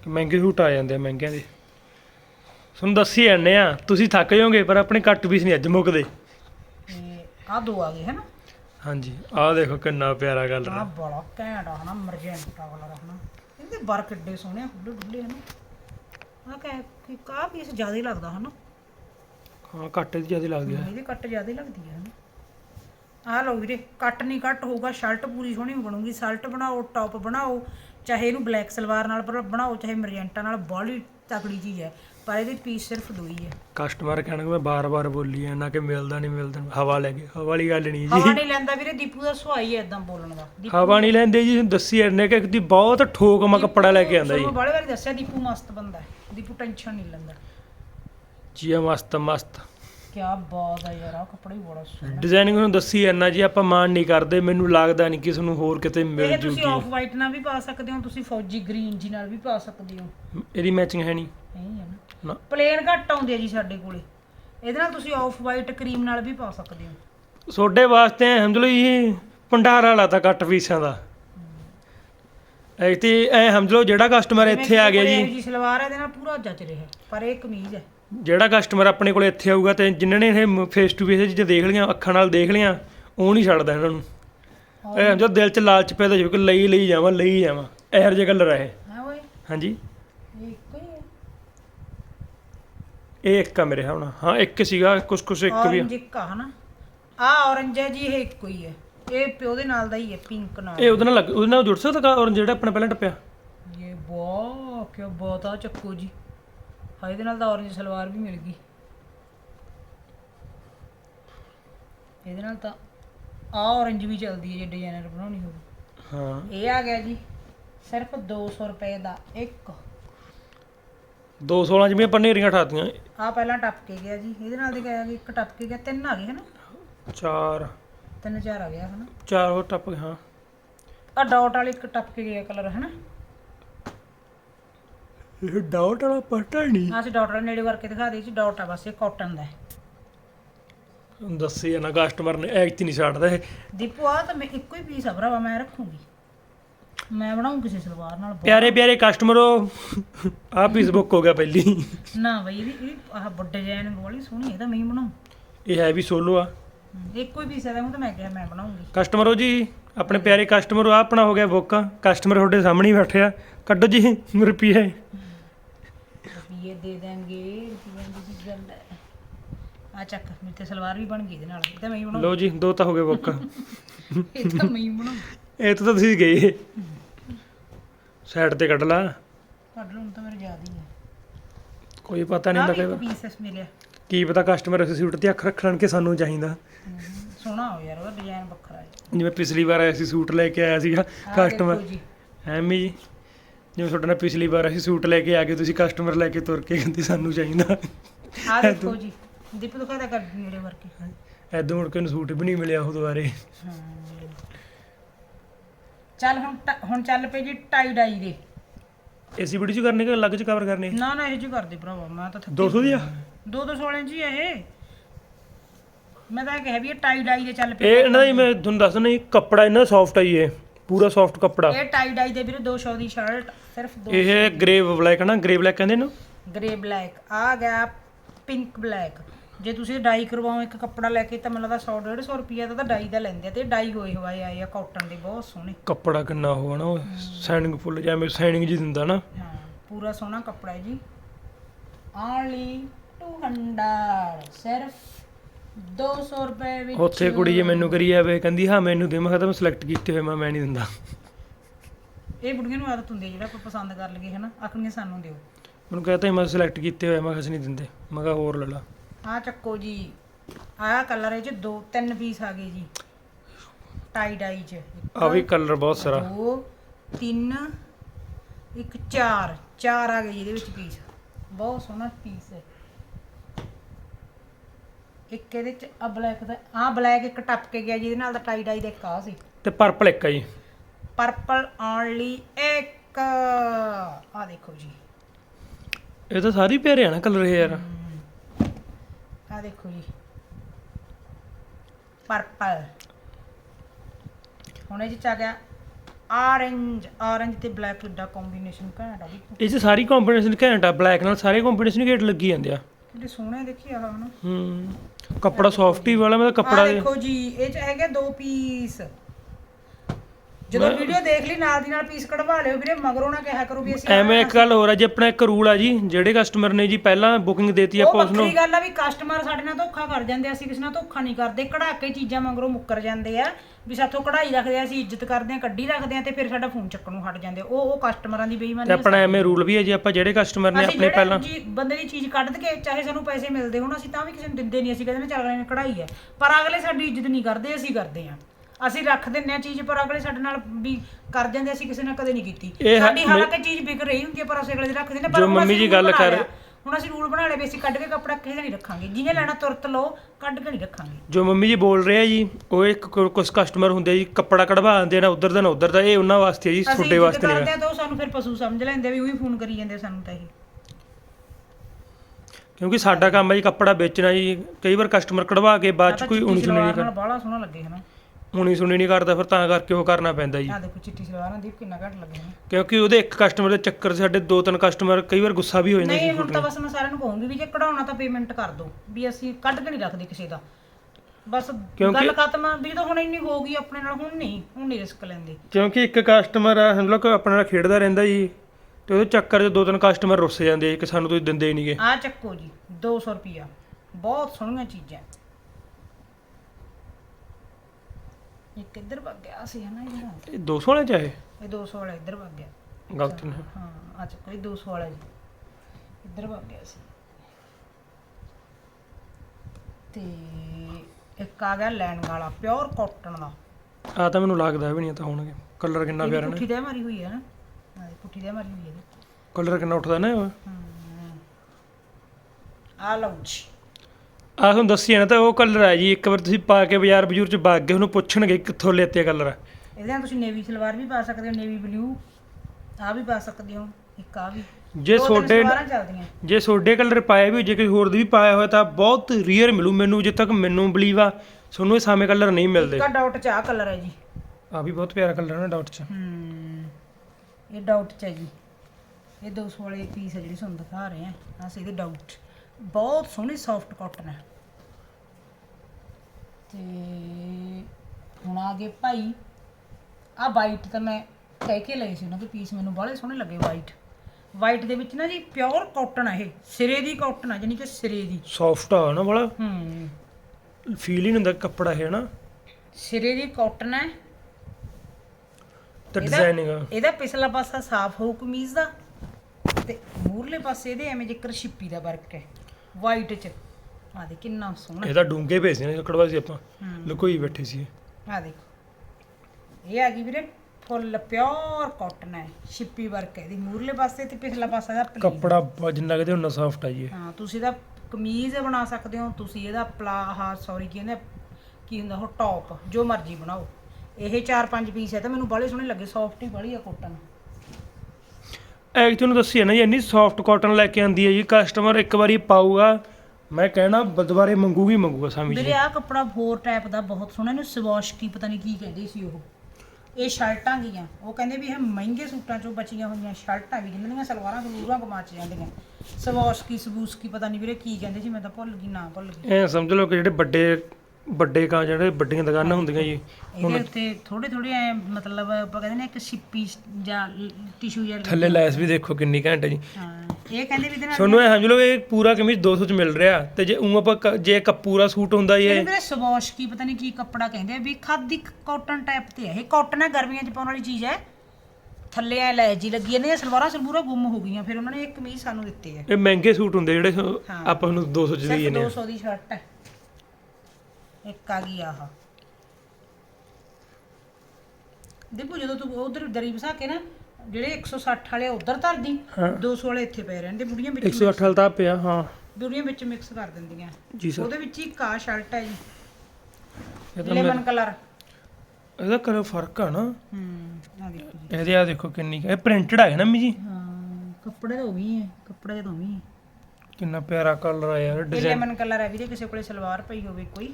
ਕਿ ਮਹਿੰਗੇ ਸੂਟ ਆ ਜਾਂਦੇ ਆ ਮਹਿੰਗਿਆਂ ਦੇ। ਤੁਹਾਨੂੰ ਦੱਸੀ ਜਾਂਦੇ ਆ ਤੁਸੀਂ ਥੱਕ ਜਾਓਗੇ ਪਰ ਆਪਣੇ ਕੱਟ ਪੀਸ ਨਹੀਂ ਅੱਜ ਮੁੱਕਦੇ। ਤੇ ਆ ਦੋ ਆ ਗਏ ਹਨਾ? ਹਾਂਜੀ ਆਹ ਦੇਖੋ ਕਿੰਨਾ ਪਿਆਰਾ ਕਲਰ ਆ। ਆ ਬੜਾ ਘੈਂਟ ਆ ਹਨਾ ਮਰਜੈਂਟਾ ਕਲਰ ਹਨਾ। ਇਹਦੇ ਬਰ ਕਿੱਡੇ ਸੋਹਣੇ ਆ ਖੁੱਲੇ ਡੁੱਲੇ ਹਨਾ ਆ ਕਹਿ ਕਿ ਕਾ ਪੀਸ ਜ਼ਿਆਦਾ ਹੀ ਲੱਗਦਾ ਹਨਾ। ਹਾਂ ਕੱਟ ਦੀ ਜ਼ਿਆਦਾ ਲੱਗਦੀ ਆ। ਇਹਦੀ ਕੱਟ ਜ਼ਿਆਦਾ ਹੀ ਲੱਗਦੀ ਹੈ ਹਨਾ। ਆਹ ਲਓ ਵੀਰੇ ਕੱਟ ਨਹੀਂ ਕੱਟ ਹੋਊਗਾ ਸ਼ਰਟ ਪੂਰੀ ਸੋਹਣੀ ਬਣੂਗੀ। ਸ਼ਰਟ ਬਣਾਓ ਟੌਪ ਬਣਾਓ ਚਾਹੇ ਇਹਨੂੰ ਬਲੈਕ ਸਲਵਾਰ ਨਾਲ ਪਰ ਬਣਾਓ ਚਾਹੇ ਮਰਜੈਂਟਾ ਨਾਲ ਬਾਲੀ ਤਕੜੀ ਚੀਜ਼ ਹੈ ਪਰ ਇਹਦੇ ਪੀਸ ਸਿਰਫ ਦੋ ਹੀ। ਕਸਟਮਰ ਕਹਿਣਗੇ ਮੈਂ ਬਾਰ-ਬਾਰ ਬੋਲੀ ਆ ਨਾ ਕਿ ਮਿਲਦਾ ਨਹੀਂ ਮਿਲਦਾ। ਹਵਾ ਲੈ ਗਏ ਹਵਾ ਵਾਲੀ ਗੱਲ ਨਹੀਂ ਹਵਾ ਜੀ ਨਹੀਂ ਲੈਂਦਾ ਵੀਰੇ ਦੀਪੂ ਦਾ ਸੁਹਾਈ ਹੈ ਇਦਾਂ ਬੋਲਣ ਦਾ। ਦੀਪੂ ਹਵਾ ਨਹੀਂ ਲੈਂਦੇ ਜੀ ਦੱਸੀ ਜਾਂਦੇ ਕਿ ਦੀ ਬਹੁਤ ਠੋਕਮਾ ਕੱਪੜਾ ਲੈ ਕੇ ਆਂਦਾ ਜੀ। ਤੁਹਾਨੂੰ ਬਾਲੇ ਵਾਰੀ ਦੱਸਿਆ ਦੀਪੂ ਮਸਤ ਬੰਦਾ ਹੈ। ਦੀਪੂ ਟੈਨਸ਼ਨ ਨਹੀਂ ਲੈਂਦਾ। ਜੀ ਆ ਮਸਤ ਮਸਤ। ਕੀ ਬਾਤ ਹੈ ਯਾਰ ਆ ਕੱਪੜਾ ਹੀ ਬੜਾ ਸੋਹਣਾ। ਡਿਜ਼ਾਈਨਿੰਗ ਨੂੰ ਦੱਸੀ ਜਾਂਦਾ ਜੀ ਆਪਾਂ ਮਾਣ ਨਹੀਂ ਕਰਦੇ ਮੈਨੂੰ ਲੱਗਦਾ ਨਹੀਂ ਕਿਸੇ ਨੂੰ ਹੋਰ ਕਿਤੇ ਮਿਲ ਇਹ ਤੁਸੀਂ ਜੂਗੀ ਆਫ ਵਾਈਟ ਨਾਲ ਵੀ ਪਾ ਸਕਦੇ ਹੋ ਤੁਸੀਂ ਫੌਜੀ ਗ੍ਰੀਨ ਜੀ ਨਾਲ ਵੀ ਪਾ ਸਕਦੇ ਹੋ। ਇਹਦੀ ਮੈਚਿੰਗ ਹੈ ਨਹੀਂ। ਨਹੀਂ ਹੈ ਨਾ। ਨਾ। ਪਲੇਨ ਘੱਟ ਆਉਂਦੇ ਆ ਜੀ ਸਾਡੇ ਕੋਲੇ। ਇਹਦੇ ਨਾਲ ਤੁਸੀਂ ਆਫ ਵਾਈਟ ਕਰੀਮ ਨਾਲ ਵੀ ਪਾ ਸਕਦੇ ਹੋ। ਤੁਹਾਡੇ ਵਾਸਤੇ ਐਂ ਸਮਝ ਲਓ ਭੰਡਾਰਾ ਲਾਤਾ ਕੱਟ ਪੀਸਾਂ ਦਾ। ਐ ਤੇ ਐ ਸਮਝ ਲਓ ਜਿਹੜਾ ਕਸਟਮਰ ਇੱਥੇ ਆ ਗਿਆ ਜੀ। ਜੀ ਸਲਵਾਰ ਇਹਦੇ ਨਾਲ ਪੂਰਾ ਜੱਜ ਰਿਹਾ ਪਰ ਇਹ ਕਮੀਜ਼ ਹੈ। ਜਿਹੜਾ ਕਸਟਮਰ ਆਪਣੇ ਕੋਲ ਇੱਥੇ ਆਊਗਾ ਤੇ ਜਿਨ੍ਹਾਂ ਨੇ ਇਹ ਫੇਸ ਟੂ ਫੇਸ ਚੀਜ਼ਾਂ ਦੇਖ ਲਈਆਂ ਅੱਖਾਂ ਨਾਲ ਦੇਖ ਲਈਆਂ ਉਹ ਨਹੀਂ ਛੱਡਦਾ ਇਹਨਾਂ ਨੂੰ। ਇਹ ਸਮਝੋ ਦਿਲ 'ਚ ਲਾਲਚ ਪੈਦਾ ਜਾਵੇ ਕਿ ਲਈ ਲਈ ਜਾਵਾਂ ਲਈ ਜਾਵਾਂ। ਇਹੋ ਜਿਹੇ ਕਲਰ ਆ ਇਹ। ਹਾਂ ਓਏ ਹਾਂਜੀ ਇਹ ਇੱਕੋ ਹੀ ਹੈ ਇਹ ਇੱਕ ਆ ਮੇਰੇ ਨਾਲ ਹਾਂ ਇੱਕ ਸੀਗਾ ਕੁਛ ਕੁਛ ਇੱਕ ਵੀ ਆ। orange ਇੱਕ ਆ ਹਨਾ? ਆ orange ਹੈ ਜੀ ਇਹ ਇੱਕੋ ਹੀ ਹੈ। ਇਹ ਪਿਓ ਦੇ ਨਾਲ ਦਾ ਹੀ ਹੈ ਪਿੰਕ ਨਾਲ। ਇਹ ਉਹਦੇ ਨਾਲ ਲੱਗ ਉਹਦੇ ਨਾਲ ਜੁੜ ਸਕਦਾ ਔਰ ਜਿਹੜਾ ਆਪਣਾ ਪਹਿਲਾਂ ਟੱਪਿਆ? ਇਹ ਬਹੁਤ ਕਿਉਂ ਬਹੁਤ ਆ ਚੱਕੋ ਜੀ। ਹਾਂ ਇਹਦੇ ਨਾਲ ਤਾਂ orange ਸਲਵਾਰ ਵੀ ਮਿਲ ਗਈ। ਇਹਦੇ ਨਾਲ ਤਾਂ ਆ orange ਵੀ ਚੱਲਦੀ ਹੈ ਜੇ ਡਿਜ਼ਾਈਨਰ ਬਣਾਉਣੀ ਹੋਵੇ। ਹਾਂ। ਇਹ ਆ ਗਿਆ ਜੀ ਸਿਰਫ 200 ਰੁਪਏ ਦਾ ਇੱਕ। 216 ਜਿਵੇਂ ਆਪਾਂ ਨੇਰੀਆਂ ਠਾਤੀਆਂ। ਆ ਪਹਿਲਾਂ ਟੱਪ ਕੇ ਗਿਆ ਜੀ ਇਹਦੇ ਨਾਲ ਦੇ ਗਿਆ ਇੱਕ ਟੱਪ ਕੇ ਗਿਆ ਤਿੰਨ ਆ ਗਏ ਹਨਾ? ਚਾਰ। ਤਿੰਨ ਚਾਰ ਆ ਗਿਆ ਹਨਾ? ਚਾਰ ਹੋਰ ਟੱਪ ਗਏ ਹਾਂ। ਆ ਡਾਟ ਵਾਲੀ ਇੱਕ ਟੱਪ ਕੇ ਗਿਆ ਕਲਰ ਹਨਾ? ਇਹ ਡਾਊਟ ਵਾਲਾ ਪਤਾ ਨਹੀਂ। ਆ ਅਸੀਂ ਡਾਟ ਵਾਲੇ ਨੇੜੇ ਕਰਕੇ ਦਿਖਾ ਦੇ ਜੀ ਡਾਟ ਆ ਬਸ ਇਹ ਕਾਟਨ ਦਾ ਹੈ। ਦੱਸੇ ਨਾ ਕਸਟਮਰ ਨੇ ਐਕਟ ਨਹੀਂ ਛੱਡਦਾ ਇਹ। ਦੀਪੂ ਆ ਤਾਂ ਮੈਂ ਇੱਕੋ ਹੀ ਪੀਸ ਆ ਭਰਾਵਾ ਮੈਂ ਰੱਖੂੰਗੀ। ਮੈਂ ਬਣਾਉਂ ਕਿਸੇ ਸਲਵਾਰ ਨਾਲ ਬਹੁਤ- ਪਿਆਰੇ ਪਿਆਰੇ ਕਸਟਮਰੋ ਆਹ ਪੀਸ ਬੁੱਕ ਹੋ ਗਿਆ ਪਹਿਲੀ। ਨਾ ਬਈ ਇਹਦੀ ਇਹ ਆਹ ਵੱਡੇ ਜੈਨ ਵਾਲੀ ਸੋਹਣੀ ਹੈ ਤਾਂ ਮੈਂ ਹੀ ਬਣਾਉਂ ਇਹ ਹੈ ਵੀ ਸੋਲੋ ਆ। ਇੱਕੋ ਹੀ ਪੀਸ ਹੈ ਤਾਂ ਮੈਂ ਕਿਹਾ ਮੈਂ ਬਣਾਉਂਗੀ ਕਸਟਮਰੋ ਜੀ ਆਪਣੇ ਪਿਆਰੇ ਕਸਟਮਰੋ ਆ ਆਪਣਾ ਹੋ ਗਿਆ ਬੁੱਕ। ਕਸਟਮਰ ਤੁਹਾਡੇ ਸਾਹਮਣੇ ਹੀ ਬੈਠੇ ਆ। ਕੱਢੋ ਜੀ ਰੁਪਈਏ। ਰੁਪਈਏ ਦੇ ਦਾਂਗੇ ਰੁਪਈਆਂ ਦੀ ਕੀ ਗੱਲ ਹੈ। ਆ ਚੱਕ ਮੇਰੇ ਤੇ ਸਲਵਾਰ ਵੀ ਬਣ ਗਈ ਇਹਦੇ ਨਾਲ ਇਹ ਤਾਂ ਮੈਂ ਹੀ ਬਣਾਉਂ ਲਓ ਜੀ ਦੋ ਤਾਂ ਹੋ ਗਏ ਬੁੱਕ। ਇਹ ਤਾਂ ਮੈਂ ਹੀ ਬਣਾਉਂ ਇਹ ਤਾਂ ਤੁਸੀਂ ਗਏ। ਸਾਈਡ ਤੇ ਕੱਢ ਲਾ। ਕੱਢ ਹੁਣ ਤਾਂ ਮੇਰੇ ਯਾਦ ਹੀ ਹੈ ਕੋਈ ਪਤਾ ਨਹੀਂ ਹੁੰਦਾ ਕਈ ਵਾਰ ਮਿਲਿਆ। ਕੀ ਪਤਾ ਕਸਟਮਰ ਇਸ ਸੂਟ ਤੇ ਅੱਖ ਰੱਖਣ ਕਿ ਸਾਨੂੰ ਚਾਹੀਦਾ। ਹਮ, ਸੋਹਣਾ ਹੋ ਯਾਰ ਉਹ ਡਿਜ਼ਾਈਨ ਵੱਖਰਾ ਹੈ। ਜਿਵੇਂ ਪਿਛਲੀ ਵਾਰ ਆਇਆ ਸੀ ਸੂਟ ਲੈ ਕੇ ਆਇਆ ਸੀਗਾ ਆਹ ਕਸਟਮਰ ਦੇਖੋ ਜੀ। ਐਮੀ ਜੀ ਜਿਵੇਂ ਤੁਹਾਡੇ ਨਾਲ ਪਿਛਲੀ ਵਾਰ ਅਸੀਂ ਸੂਟ ਲੈ ਕੇ ਆ ਗਏ ਤੁਸੀਂ ਕਸਟਮਰ ਲੈ ਕੇ ਤੁਰ ਕੇ ਕਹਿੰਦੇ ਸਾਨੂੰ ਚਾਹੀਦਾ। ਆ ਦੇਖੋ ਜੀ ਦੀਪ ਤੋਂ ਕਹਦਾ ਕਰ ਨੇੜੇ ਵਰਕੇ ਐਦੋਂ ਮੁੜ ਕੇ ਉਹਨੂੰ ਸੂਟ ਵੀ ਨਹੀਂ ਮਿਲਿਆ ਉਹ ਦੁਬਾਰੇ। ਚੱਲ ਹੁਣ ਟ- ਹੁਣ ਚੱਲ ਪਏ ਜੀ ਟਾਈ ਡਾਈ ਦੇ। ਏਸੀ ਵੀਡੀਓ ਚ ਕਰਨੇ ਕਿ ਅਲੱਗ ਚ ਕਵਰ ਕਰਨੇ? ਨਾ ਨਾ ਇਹ ਜੀ ਕਰਦੇ ਭਰਾਵਾ ਮੈਂ ਤਾਂ ਥੱਕੀ 200 ਦੀ ਆ? ਦੋ ਦੋ ਸੋਲੇ ਜੀ ਇਹ। ਮੈਂ ਤਾਂ ਇਹ ਕਿਹਾ ਵੀ ਇਹ ਟਾਈ ਡਾਈ ਦੇ ਚੱਲ ਪਏ ਇਹ ਇਹਨਾਂ ਦਾ ਹੀ ਮੈਂ ਤੁਹਾਨੂੰ ਦੱਸਣਾ ਇਹ ਕੱਪੜਾ ਇਹਨਾਂ ਸੌਫਟ ਆ ਜੀ ਇਹ ਪੂਰਾ ਸੌਫਟ ਕੱਪੜਾ। ਇਹ ਟਾਈ ਡਾਈ ਦੇ ਵੀਰੇ 200 ਦੀ ਸ਼ਰਟ ਸਿਰਫ ਦੋ ਇਹ ਗ੍ਰੇ ਬਲੈਕ ਨਾ ਗ੍ਰੇ ਬਲੈਕ ਕਹਿੰਦੇ ਇਹਨੂੰ? ਗ੍ਰੇ ਬਲੈਕ ਆ ਗਿਆ ਪਿੰਕ ਬਲੈਕ ਜੇ ਤੁਸੀਂ ਡਾਈ ਕਰਵਾਓ ਇੱਕ ਕੱਪੜਾ ਲੈ ਕੇ ਤਾਂ ਮੈਨੂੰ ਲੱਗਦਾ 100 150 ਰੁਪਈਆ ਦਾ ਤਾਂ ਡਾਈ ਦਾ ਲੈਂਦੇ ਆ ਤੇ ਡਾਈ ਹੋਏ ਹੋਏ ਆਏ ਆ ਕਾਟਨ ਦੇ ਬਹੁਤ ਸੋਹਣੇ। ਕੱਪੜਾ ਕਿੰਨਾ ਹੋਆ ਨਾ ਸਾਈਨਿੰਗ ਫੁੱਲ ਜਿਵੇਂ ਸਾਈਨਿੰਗ ਜੀ ਦਿੰਦਾ ਨਾ। ਹਾਂ ਪੂਰਾ ਸੋਹਣਾ ਕੱਪੜਾ ਹੈ ਜੀ। ਓਨਲੀ 200 ਸਿਰਫ 200 ਰੁਪਏ ਵਿੱਚ ਉੱਥੇ ਕੁੜੀ ਜੇ ਮੈਨੂੰ ਕਰੀ ਜਾਵੇ ਕਹਿੰਦੀ ਹਾਂ ਮੈਨੂੰ ਦੇ। ਮੈਂ ਕਿਹਾ ਮੈਂ ਸਿਲੈਕਟ ਕੀਤੇ ਹੋਏ ਮੈਂ ਮੈਂ ਨਹੀਂ ਦਿੰਦਾ। ਇਹ ਬੁੜੀਆਂ ਨੂੰ ਆਦਤ ਹੁੰਦੀ ਹੈ ਜਿਹੜਾ ਆਪਾਂ ਪਸੰਦ ਕਰ ਲਈਏ ਹਨਾ? ਆਖਣੀਆਂ ਸਾਨੂੰ ਦਿਓ। ਮੈਨੂੰ ਕਹਿੰਦਾ ਮੈਂ ਸਿਲੈਕਟ ਕੀਤੇ ਹੋਏ ਮੈਂ ਅਸੀਂ ਨਹੀਂ ਦਿੰਦੇ। ਮੈਂ ਕਿਹਾ ਹੋਰ ਲੈ ਲਾ। ਆਹ ਚੱਕੋ ਜੀ। ਆਹ ਕਲਰ ਇਹ ਚ ਦੋ ਤਿੰਨ ਪੀਸ ਆ ਗਏ ਜੀ। ਟਾਈ ਡਾਈ ਚ। ਆ ਵੀ ਕਲਰ ਬਹੁਤ ਸਾਰਾ। ਦੋ ਤਿੰਨ ਇੱਕ ਚਾਰ। ਚਾਰ ਆ ਗਏ ਜੀ ਇਹਦੇ ਵਿੱਚ ਪੀਸ ਬਹੁਤ ਸੋਹਣਾ ਪੀਸ ਹੈ। ਇੱਕ ਇਹਦੇ ਚ ਆ ਬਲੈਕ ਦਾ ਆ ਬਲੈਕ ਇੱਕ ਟੱਪ ਕੇ ਗਿਆ ਜਿਹਦੇ ਨਾਲ ਦਾ ਟਾਈ ਡਾਈ ਦਾ ਇੱਕ ਆ ਸੀ। ਤੇ ਪਰਪਲ ਇੱਕ ਆ ਜੀ। ਪਰਪਲ ਓਨਲੀ ਇੱਕ। ਆ ਦੇਖੋ ਜੀ। ਇਹ ਤਾਂ ਸਾਰੇ ਪਿਆਰੇ ਆ ਨਾ ਕਲਰ ਇਹ ਯਾਰ। ਆ ਦੇਖੋ ਜੀ ਪਰਪਲ ਹੁਣ ਇਹ ਚ ਆ ਗਿਆ orange orange ਤੇ ਬਲੈਕ ਦਾ ਕੰਬੀਨੇਸ਼ਨ ਘੈਂਟ ਆ ਵੀ। ਇਹ ਚ ਸਾਰੀ ਕੰਬੀਨੇਸ਼ਨ ਘੈਂਟ ਆ ਬਲੈਕ ਨਾਲ ਸਾਰੇ ਕੰਬੀਨੇਸ਼ਨ ਘੈਂਟ ਲੱਗੀ ਜਾਂਦੇ ਆ। ਕਿੰਨੇ ਸੋਹਣੇ ਦੇਖੀ ਆ ਹੁਣ ਹੂੰ ਕੱਪੜਾ ਸੌਫਟ ਵਾਲਾ ਮੈਂ ਤਾਂ ਕੱਪੜਾ ਦੇਖੋ ਜੀ ਇਹ ਚ ਹੈਗੇ ਦੋ ਪੀਸ ਜਦੋਂ ਵੀਡੀਓ ਦੇਖ ਲਈ ਨਾਲ ਦੀ ਨਾਲ ਪੀਸ ਕਢਵਾ ਲਿਓ ਵੀਰੇ ਮਗਰੋਂ ਨਾ ਕਿਹਾ ਕਰੋ ਵੀ ਅਸੀਂ ਐਵੇਂ ਇੱਕ ਗੱਲ ਹੋਰ ਆ ਜੀ ਆਪਣਾ ਇੱਕ ਰੂਲ ਆ ਜੀ ਜਿਹੜੇ ਕਸਟਮਰ ਨੇ ਜੀ ਪਹਿਲਾਂ ਬੁਕਿੰਗ ਦੇਤੀ ਉਹ ਆਪਾਂ ਉਸ ਨੂੰ ਵੱਖਰੀ ਗੱਲ ਆ ਵੀ ਕਸਟਮਰ ਸਾਡੇ ਨਾਲ ਧੋਖਾ ਕਰ ਜਾਂਦੇ ਆ, ਅਸੀਂ ਕਿਸੇ ਨਾਲ ਧੋਖਾ ਨਹੀਂ ਕਰਦੇ ਕਢਾ ਕੇ ਚੀਜ਼ਾਂ ਮਗਰੋਂ ਮੁੱਕਰ ਜਾਂਦੇ ਆ ਵੀ ਸਾਥੋਂ ਕਢਾਈ ਰੱਖਦੇ ਆ ਅਸੀਂ ਇੱਜ਼ਤ ਕਰਦੇ ਆ ਕੱਢੀ ਰੱਖਦੇ ਆ ਤੇ ਫਿਰ ਸਾਡਾ ਫੋਨ ਚੱਕਣੋਂ ਹਟ ਜਾਂਦੇ ਆ। ਉਹ ਉਹ ਕਸਟਮਰਾਂ ਦੀ ਤੇ ਬੇਈਮਾਨੀ ਆਪਣਾ ਐਵੇਂ ਰੂਲ ਵੀ ਹੈ ਜੀ ਆਪਾਂ ਜਿਹੜੇ ਕਸਟਮਰ ਨੇ ਅਸੀਂ ਆਪਣੇ ਪਹਿਲਾਂ ਜੀ ਬੰਦੇ ਦੀ ਚੀਜ਼ ਕੱਢ ਕੇ ਚਾਹੇ ਸਾਨੂੰ ਪੈਸੇ ਮਿਲਦੇ ਹੋਣ ਅਸੀਂ ਤਾਂ ਵੀ ਕਿਸੇ ਨੂੰ ਦਿੰਦੇ ਨਹੀਂ ਅਸੀਂ ਕਹਿੰਦੇ ਨੇ ਚੱਲ ਅਗਲੇ ਨੇ ਕਢਾਈ ਹੈ ਪਰ ਅਗਲੇ ਸਾਡੀ ਇੱਜ਼ਤ ਨਹੀਂ ਕਰਦੇ ਅਸੀਂ ਕਰਦੇ ਆ ਅਸੀਂ ਰੱਖ ਦਿੰਨੇ ਆ ਚੀਜ਼ ਪਰ ਅਗਲੇ ਸਾਡੇ ਨਾਲ ਵੀ ਕਰ ਜਾਂਦੇ ਅਸੀਂ ਕਿਸੇ ਨਾਲ ਕਦੇ ਨਹੀਂ ਕੀਤੀ। ਇਹ ਹੈ- ਸਾਡੀ ਹਾਲਾਂਕਿ ਚੀਜ਼ ਵਿਕ ਰਹੀ ਹੁੰਦੀ ਹੈ ਪਰ ਅਸੀਂ ਅਗਲੇ ਦੀ ਰੱਖਦੇ ਨੇ ਪਰ ਜੋ ਹੁਣ ਮੰਮੀ ਅਸੀਂ ਜੀ rule ਗੱਲ ਬਣਾ ਕਰ- ਲਿਆ। ਹੁਣ ਅਸੀਂ ਰੂਲ ਬਣਾ ਲਏ ਵੀ ਅਸੀਂ ਕੱਢ ਕੇ ਕੱਪੜਾ ਕਿਸੇ ਦਾ ਨਹੀਂ ਰੱਖਾਂਗੇ। ਜਿਹਨੇ ਲੈਣਾ ਤੁਰਤ ਲਓ ਕੱਢ ਕੇ ਨਹੀਂ ਰੱਖਾਂਗੇ। ਜੋ ਮੰਮੀ ਜੀ ਬੋਲ ਰਹੇ ਆ ਜੀ ਉਹ ਇੱਕ ਕੁ- ਕੁਛ ਕਸਟਮਰ ਹੁੰਦੇ ਆ ਜੀ ਕੱਪੜਾ ਕਢਵਾ ਦਿੰਦੇ ਨਾ ਉਧਰ ਦਾ ਨਾ ਉਧਰ ਦਾ ਇਹ ਉਹਨਾਂ ਵਾਸਤੇ ਆ ਜੀ ਅਸੀਂ ਤੁਹਾਡੇ ਵਾਸਤੇ ਨਹੀਂ ਕਰਦੇ ਆ। ਤਾਂ ਉਹ ਸਾਨੂੰ ਫਿਰ ਪਸ਼ੂ ਸਮਝ ਲੈਂਦੇ ਆ ਵੀ ਉਹੀ ਫੋਨ ਕਰੀ ਜਾਂਦੇ ਆ ਸਾਨੂੰ ਤਾਂ ਇਹ। ਕਿਉਂਕਿ ਸਾਡਾ ਕੰਮ ਹੈ ਜੀ ਕੱਪੜਾ ਵੇਚਣਾ ਜੀ ਕਈ ਵਾਰ ਕਸਟਮਰ ਕਢਵਾ ਕੇ ਬਾਅਦ ਚ ਕੋਈ ਉਣੀ ਸੁਣੀ ਨਹੀਂ ਨਾਲ ਬਾਹਲਾ ਸੋਹਣਾ ਲੱਗੇ ਹਨਾ। ਉਣੀ ਸੁਣੀ ਨਹੀਂ ਕਰਦਾ ਫਿਰ ਤਾਂ ਕਰਕੇ ਉਹ ਕਰਨਾ ਪੈਂਦਾ ਜੀ। ਆ ਦੇਖੋ ਚਿੱਟੀ ਸਲਵਾਰਾਂ ਦੀਪ ਕਿੰਨਾ ਘੱਟ ਲੱਗੇ ਨੇ ਕਿਉਂਕਿ ਉਹਦੇ ਇੱਕ ਕਸਟਮਰ ਦੇ ਚੱਕਰ 'ਚ ਸਾਡੇ ਦੋ ਤਿੰਨ ਕਸਟਮਰ ਕਈ ਵਾਰ ਗੁੱਸਾ ਵੀ ਹੋ ਜਾਂਦੇ ਨਹੀਂ ਹੁਣ ਤਾਂ ਬਸ ਮੈਂ ਸਾਰਿਆਂ ਨੂੰ ਕਹੂੰਗੀ ਵੀ ਜੇ ਕਢਾਉਣਾ ਤਾਂ ਪੇਮੈਂਟ ਕਰ ਦਿਓ ਵੀ ਅਸੀਂ ਕੱਢ ਕੇ ਨਹੀਂ ਰੱਖਦੇ ਕਿਸੇ ਦਾ। ਬਸ ਗੱਲ ਖਤਮ ਆ, ਵੀ ਤਾਂ ਹੁਣ ਇੰਨੀ ਹੋ ਗਈ ਆਪਣੇ ਨਾਲ ਹੁਣ ਨਹੀਂ ਹੁਣ ਨਹੀਂ ਰਿਸਕ ਲੈਂਦੇ। ਕਿਉਂਕਿ ਇੱਕ ਕਸਟਮਰ ਆ ਹਮ ਲੋਕ ਆਪਣੇ ਨਾਲ ਖੇਡਦਾ ਰਹਿੰਦਾ ਜੀ ਤੇ ਉਹਦੇ ਚੱਕਰ 'ਚ ਦੋ ਤਿੰਨ ਕਸਟਮਰ ਰੁੱਸ ਜਾਂਦੇ ਕਿ ਸਾਨੂੰ ਤੁਸੀਂ ਦਿੰਦੇ ਹੀ ਨਹੀਂਗੇ ਆ ਚੱਕੋ ਜੀ 200 ਰੁਪਿਆ ਬਹੁਤ ਸੋਹਣੀਆਂ ਚੀਜ਼ਾਂ। ਇੱਕ ਇੱਧਰ ਵਗ ਗਿਆ ਸੀ ਹਨਾ ਇਹਦਾ ਇਹ 200 ਵਾਲੇ ਚਾਹੇ ਇਹ 200 ਵਾਲਾ ਇੱਧਰ ਵਗ ਗਿਆ। ਗਲਤ ਨਹੀਂ। ਹਾਂ ਚੱਕੋ ਇਹ 200 ਵਾਲਾ ਜੀ। ਇੱਧਰ ਵਗ ਗਿਆ ਸੀ। ਤੇ ਇੱਕ ਆ ਗਿਆ ਲੈਣ ਵਾਲਾ ਪਿਓਰ ਕਾਟਨ ਦਾ। ਆ ਤਾਂ ਮੈਨੂੰ ਲੱਗਦਾ ਵੀ ਨਹੀਂ ਤਾਂ ਹੋਣਗੇ। ਕਲਰ ਕਿੰਨਾ ਪਿਆਰਾ ਨੇ। ਪੁੱਠੀ ਦੇ ਮਾਰੀ ਹੋਈ ਹੈ ਨਾ? ਹਾਂ ਇਹ ਪੁੱਠੀ ਦੇ ਮਾਰੀ ਹੋਈ ਹੈ। ਕਲਰ ਕਿੰਨਾ ਉੱਠਦਾ ਨਾ ਉਹ ਆ ਲਓ ਜੀ। ਆ ਤੁਹਾਨੂੰ ਦੱਸੀ ਨਾ ਤਾਂ ਉਹ ਕਲਰ ਆ ਜੀ ਇੱਕ ਵਾਰ ਤੁਸੀਂ ਪਾ ਕੇ ਬਾਜ਼ਾਰ ਬਜੂਰ 'ਚ ਵਗ ਗਏ ਉਹਨੂੰ ਪੁੱਛਣਗੇ ਕਿੱਥੋਂ ਲਿੱਤੇ ਕਲਰ ਇਹਦੇ ਨਾਲ ਤੁਸੀਂ ਨੇਵੀ ਸਲਵਾਰ ਵੀ ਪਾ ਸਕਦੇ ਹੋ ਨੇਵੀ ਬਲੂ ਆ ਵੀ ਪਾ ਸਕਦੇ ਹੋ ਇੱਕ ਆ ਵੀ। ਜੇ ਦੋ ਤਿੰਨ ਤੁਹਾਡੇ ਸਲਵਾਰਾਂ ਚੱਲਦੀਆਂ। ਜੇ ਸੋਡੇ ਕਲਰ ਪਾਇਆ ਵੀ ਜੇ ਕੋਈ ਹੋਰ ਦੇ ਵੀ ਪਾਇਆ ਹੋਇਆ ਤਾਂ ਬਹੁਤ ਰੀਅਰ ਮਿਲੂ ਮੈਨੂੰ ਜਿੱਥੇ ਤੱਕ ਮੈਨੂੰ ਬਲੀਵ ਆ ਤੁਹਾਨੂੰ ਇਹ ਸਾਵੇਂ ਕਲਰ ਨਹੀਂ ਮਿਲਦੇ। ਇੱਕ ਡਾਟ ਚ ਆ ਕਲਰ ਹੈ ਜੀ। ਆ ਵੀ ਬਹੁਤ ਪਿਆਰਾ ਕਲਰ ਹੈ ਨਾ ਡਾਟ 'ਚ। ਹੂੰ ਇਹ ਡਾਊਟ ਚ ਹੈ ਜੀ। ਇਹ 200 ਵਾਲੇ ਪੀਸ ਹੈ ਜਿਹੜੀ ਤੁਹਾਨੂੰ ਦਿਖਾ ਰਹੇ ਆ। ਆਹ ਸੀ ਇਹਦੇ ਡਾਊਟ ਬਹੁਤ ਸੋਹਣੀ ਸੌਫਟ ਕਾਟਨ ਹੈ। ਤੇ ਹੁਣ ਆ ਗਏ ਭਾਈ। ਆ ਵਾਈਟ ਤਾਂ ਮੈਂ ਕਹਿ ਕੇ ਲਈ ਸੀ ਉਹਨਾਂ ਦੇ ਪੀਸ ਮੈਨੂੰ ਬਾਹਲੇ ਸੋਹਣੇ ਲੱਗੇ ਵਾਈਟ ਵਾਈਟ ਦੇ ਵਿੱਚ ਨਾ ਜੀ ਪਿਓਰ ਕਾਟਨ ਹੈ ਇਹ ਸਿਰੇ ਦੀ ਕਾਟਨ ਹੈ ਜਾਨੀ ਕਿ ਸਿਰੇ ਦੀ। ਸੌਫਟ ਆ ਨਾ ਬੜਾ ਹੂੰ। ਫੀਲ ਹੀ ਨਹੀਂ ਹੁੰਦਾ ਕੱਪੜਾ ਹੈ ਨਾ। ਸਿਰੇ ਦੀ ਕਾਟਨ ਹੈ ਤੇ ਇਹਦਾ- ਡਿਜ਼ਾਈਨਿੰਗ ਇਹਦਾ ਪਿਛਲਾ ਪਾਸਾ ਸਾਫ਼ ਹੋਊ ਕਮੀਜ਼ ਦਾ ਤੇ ਮੂਰਲੇ ਪਾਸੇ ਇਹਦੇ ਐਵੇਂ ਜਿਕਰ ਛਿੱਪੀ ਦਾ ਵਰਕ ਹੈ ਵਾਈਟ ਚ। ਆ ਦੇ ਕਿੰਨਾ ਸੋਹਣਾ। ਇਹ ਤਾਂ ਡੂੰਘੇ ਭੇਜਦੇ ਨੇ ਕੜਵਾ ਸੀ ਆਪਾਂ। ਲੁਕੋਈ ਬੈਠੇ ਸੀ। ਆ ਦੇਖੋ। ਇਹ ਆ ਗਈ ਵੀਰੇ ਫੁੱਲ ਪਿਓਰ ਕਾਟਨ ਹੈ। ਛਿੱਪੀ ਵਰਕ ਹੈ ਇਹਦੀ ਮੂਰਲੇ ਪਾਸੇ ਤੇ ਪਿਛਲਾ ਪਾਸਾ ਦਾ। ਕੱਪੜਾ ਜਿੰਨਾ ਕਿਤੇ ਉਹਨਾਂ ਸੌਫਟ ਆ ਜੀ। ਹਾਂ ਤੁਸੀਂ ਇਹਦਾ ਕਮੀਜ਼ ਬਣਾ ਸਕਦੇ ਹੋ ਤੁਸੀਂ ਇਹਦਾ ਪਲਾ ਆਹ ਸੌਰੀ ਕੀ ਕਹਿੰਦੇ ਕੀ ਹੁੰਦਾ ਉਹ ਟੌਪ ਜੋ ਮਰਜ਼ੀ ਬਣਾਓ। ਇਹ 4-5 ਪੀਸ ਹੈ ਤਾਂ ਮੈਨੂੰ ਬਾਹਲੇ ਸੋਹਣੇ ਲੱਗੇ ਸੌਫਟ ਹੀ ਬਾਹਲੀ ਆ ਕਾਟਨ ਐਕ ਤੁਹਾਨੂੰ ਦੱਸੀ ਹੈ ਨਾ ਜੀ ਇੰਨੀ ਸੌਫਟ ਕਾਟਨ ਲੈ ਕੇ ਆਂਦੀ ਹੈ ਜੀ ਕਸਟਮਰ ਇੱਕ ਵਾਰੀ ਪਾਊਗਾ ਮੈਂ ਕਹਿਣਾ ਬ- ਦੁਬਾਰੇ ਮੰਗੂਗੀ ਮੰਗੂਗਾ ਵੀਰੇ ਜੀ। ਆਹ ਕੱਪੜਾ ਹੋਰ ਟਾਈਪ ਦਾ ਬਹੁਤ ਸੋਹਣਾ ਇਹਨੂੰ ਸਵਾਸ਼ ਕੀ ਪਤਾ ਨਹੀਂ ਕੀ ਕਹਿੰਦੇ ਸੀ ਉਹ। ਇਹ ਸ਼ਰਟਾਂ ਗੀਆਂ। ਉਹ ਕਹਿੰਦੇ ਵੀ ਇਹ ਮਹਿੰਗੇ ਸੂਟਾਂ ਚੋਂ ਬਚੀਆਂ ਹੋਈਆਂ ਸ਼ਰਟਾਂ ਵੀ ਜਿਨ੍ਹਾਂ ਦੀਆਂ ਸਲਵਾਰਾਂ ਗਲੂਰਾਂ ਗਮਾਚ ਜਾਂਦੀਆਂ। ਸਵਾਸ਼ ਕੀ ਸਬੂਸ ਕੀ ਪਤਾ ਨਹੀਂ ਵੀਰੇ ਕੀ ਕਹਿੰਦੇ ਸੀ ਮੈਂ ਤਾਂ ਭੁੱਲ ਗਈ ਨਾ ਭੁੱਲ ਗਈ। ਐ ਸਮਝ ਲਓ ਕਿ ਜਿਹੜੇ ਵੱਡੇ ਵੱਡੇ ਕਾਂ ਜਿਹੜੇ ਵੱਡੀਆਂ ਦੁਕਾਨਾਂ ਹੁੰਦੀਆਂ ਜੀ ਇਹਦੇ ਉੱਤੇ ਥੋੜੇ ਥੋੜੇ ਐ ਮਤਲਬ ਆਪਾਂ ਕਹਿੰਦੇ ਨੇ ਇੱਕ ਸਿੱਪੀ ਜਾਂ ਟਿਸ਼ੂ ਜਾਂ ਥੱਲੇ ਲੈਸ ਵੀ ਦੇਖੋ ਕਿੰਨੀ ਘੈਂਟ ਹੈ ਜੀ। ਹਾਂ ਇਹ ਕਹਿੰਦੇ ਵੀ ਇਹਦੇ ਨਾਲ ਤੁਹਾਨੂੰ ਇਹ ਸਮਝ ਲਓ ਇਹ ਪੂਰਾ ਕਮੀਜ਼ 200 ਚ ਮਿਲ ਰਿਹਾ ਤੇ ਜੇ ਉਹ ਆਪਾਂ ਕ- ਜੇ ਇੱਕ ਪੂਰਾ ਸੂਟ ਹੁੰਦਾ ਜੀ ਇਹਦੇ ਇਹ ਵੀਰੇ ਸਵਾਸ਼ ਕੀ ਪਤਾ ਨਹੀਂ ਕੀ ਕੱਪੜਾ ਕਹਿੰਦੇ ਆ ਵੀ ਖਾਦੀ ਕਾਟਨ ਟਾਈਪ ਤੇ ਹੈ ਇਹ ਕਾਟਨ ਹੈ ਗਰਮੀਆਂ 'ਚ ਪਾਉਣ ਵਾਲੀ ਚੀਜ਼ ਹੈ। ਥੱਲੇ ਐ ਲੈਜੀ ਲੱਗੀ ਇਹਨੇ ਸਲਵਾਰਾਂ ਸਲਵੂਰਾਂ ਗੁੰਮ ਹੋ ਗਈਆਂ ਫਿਰ ਉਹਨਾਂ ਨੇ ਇੱਕ ਕਮੀਜ਼ ਸਾਨੂੰ ਦਿੱਤੇ ਆ। ਇਹ ਮਹਿੰਗੇ ਸੂਟ ਹੁੰਦੇ ਜਿਹੜੇ ਸੋ ਹਾਂ। ਆਪਾਂ ਨੂੰ 200 ਚ ਦੇਈ ਸਿਰਫ ਜਾਂਦੇ ਆ 200 ਦੀ ਸ਼ਰਟ ਹੈ ਇੱਕ ਆ ਗਈ ਆਹ। ਦੇਖੋ ਜਦੋਂ ਤੂੰ ਉਧਰ ਦਰੀ ਵਸਾ ਕੇ ਨਾ ਜਿਹੜੇ 160 ਵਾਲੇ ਉਧਰ ਧਰਦੀ ਹਾਂ। 200 ਵਾਲੇ ਇੱਥੇ ਪਏ ਰਹਿੰਦੇ ਬੁੜੀਆਂ ਵਿੱਚ 108 ਵਾਲਾ ਤਾਂ ਪਿਆ ਹਾਂ। ਬੁੜੀਆਂ ਵਿੱਚ ਮਿਕਸ ਕਰ ਦਿੰਦੀਆਂ। ਜੀ ਸਰ। ਉਹਦੇ ਵਿੱਚ ਹੀ ਕਾ ਸ਼ਰਟ ਹੈ ਜੀ। ਇਹ ਤਾਂ ਮੈਂ- ਲੈਮਨ ਕਲਰ ਇਹਦਾ ਕਲਰ ਫ਼ਰਕ ਆ ਨਾ। ਹੂੰ ਆ ਦੇਖੋ ਜੀ। ਇਹਦੇ ਆ ਦੇਖੋ ਕਿੰਨੀ ਇਹ ਪ੍ਰਿੰਟਡ ਹੈ ਨਾ ਮੀ ਜੀ ਹਾਂ ਕੱਪੜੇ ਤਾਂ ਉਹ ਵੀ ਹੈ ਕੱਪੜੇ ਤਾਂ ਉਹ ਵੀ ਹੈ। ਕਿੰਨਾ ਪਿਆਰਾ ਕਲਰ ਆ ਯਾਰ ਇਹ ਡਿਜ਼ਾਈਨ ਲੈਮਨ ਕਲਰ ਹੈ ਵੀਰੇ ਕਿਸੇ ਕੋਲੇ ਸਲਵਾਰ ਪਈ ਹੋਵੇ ਕੋਈ।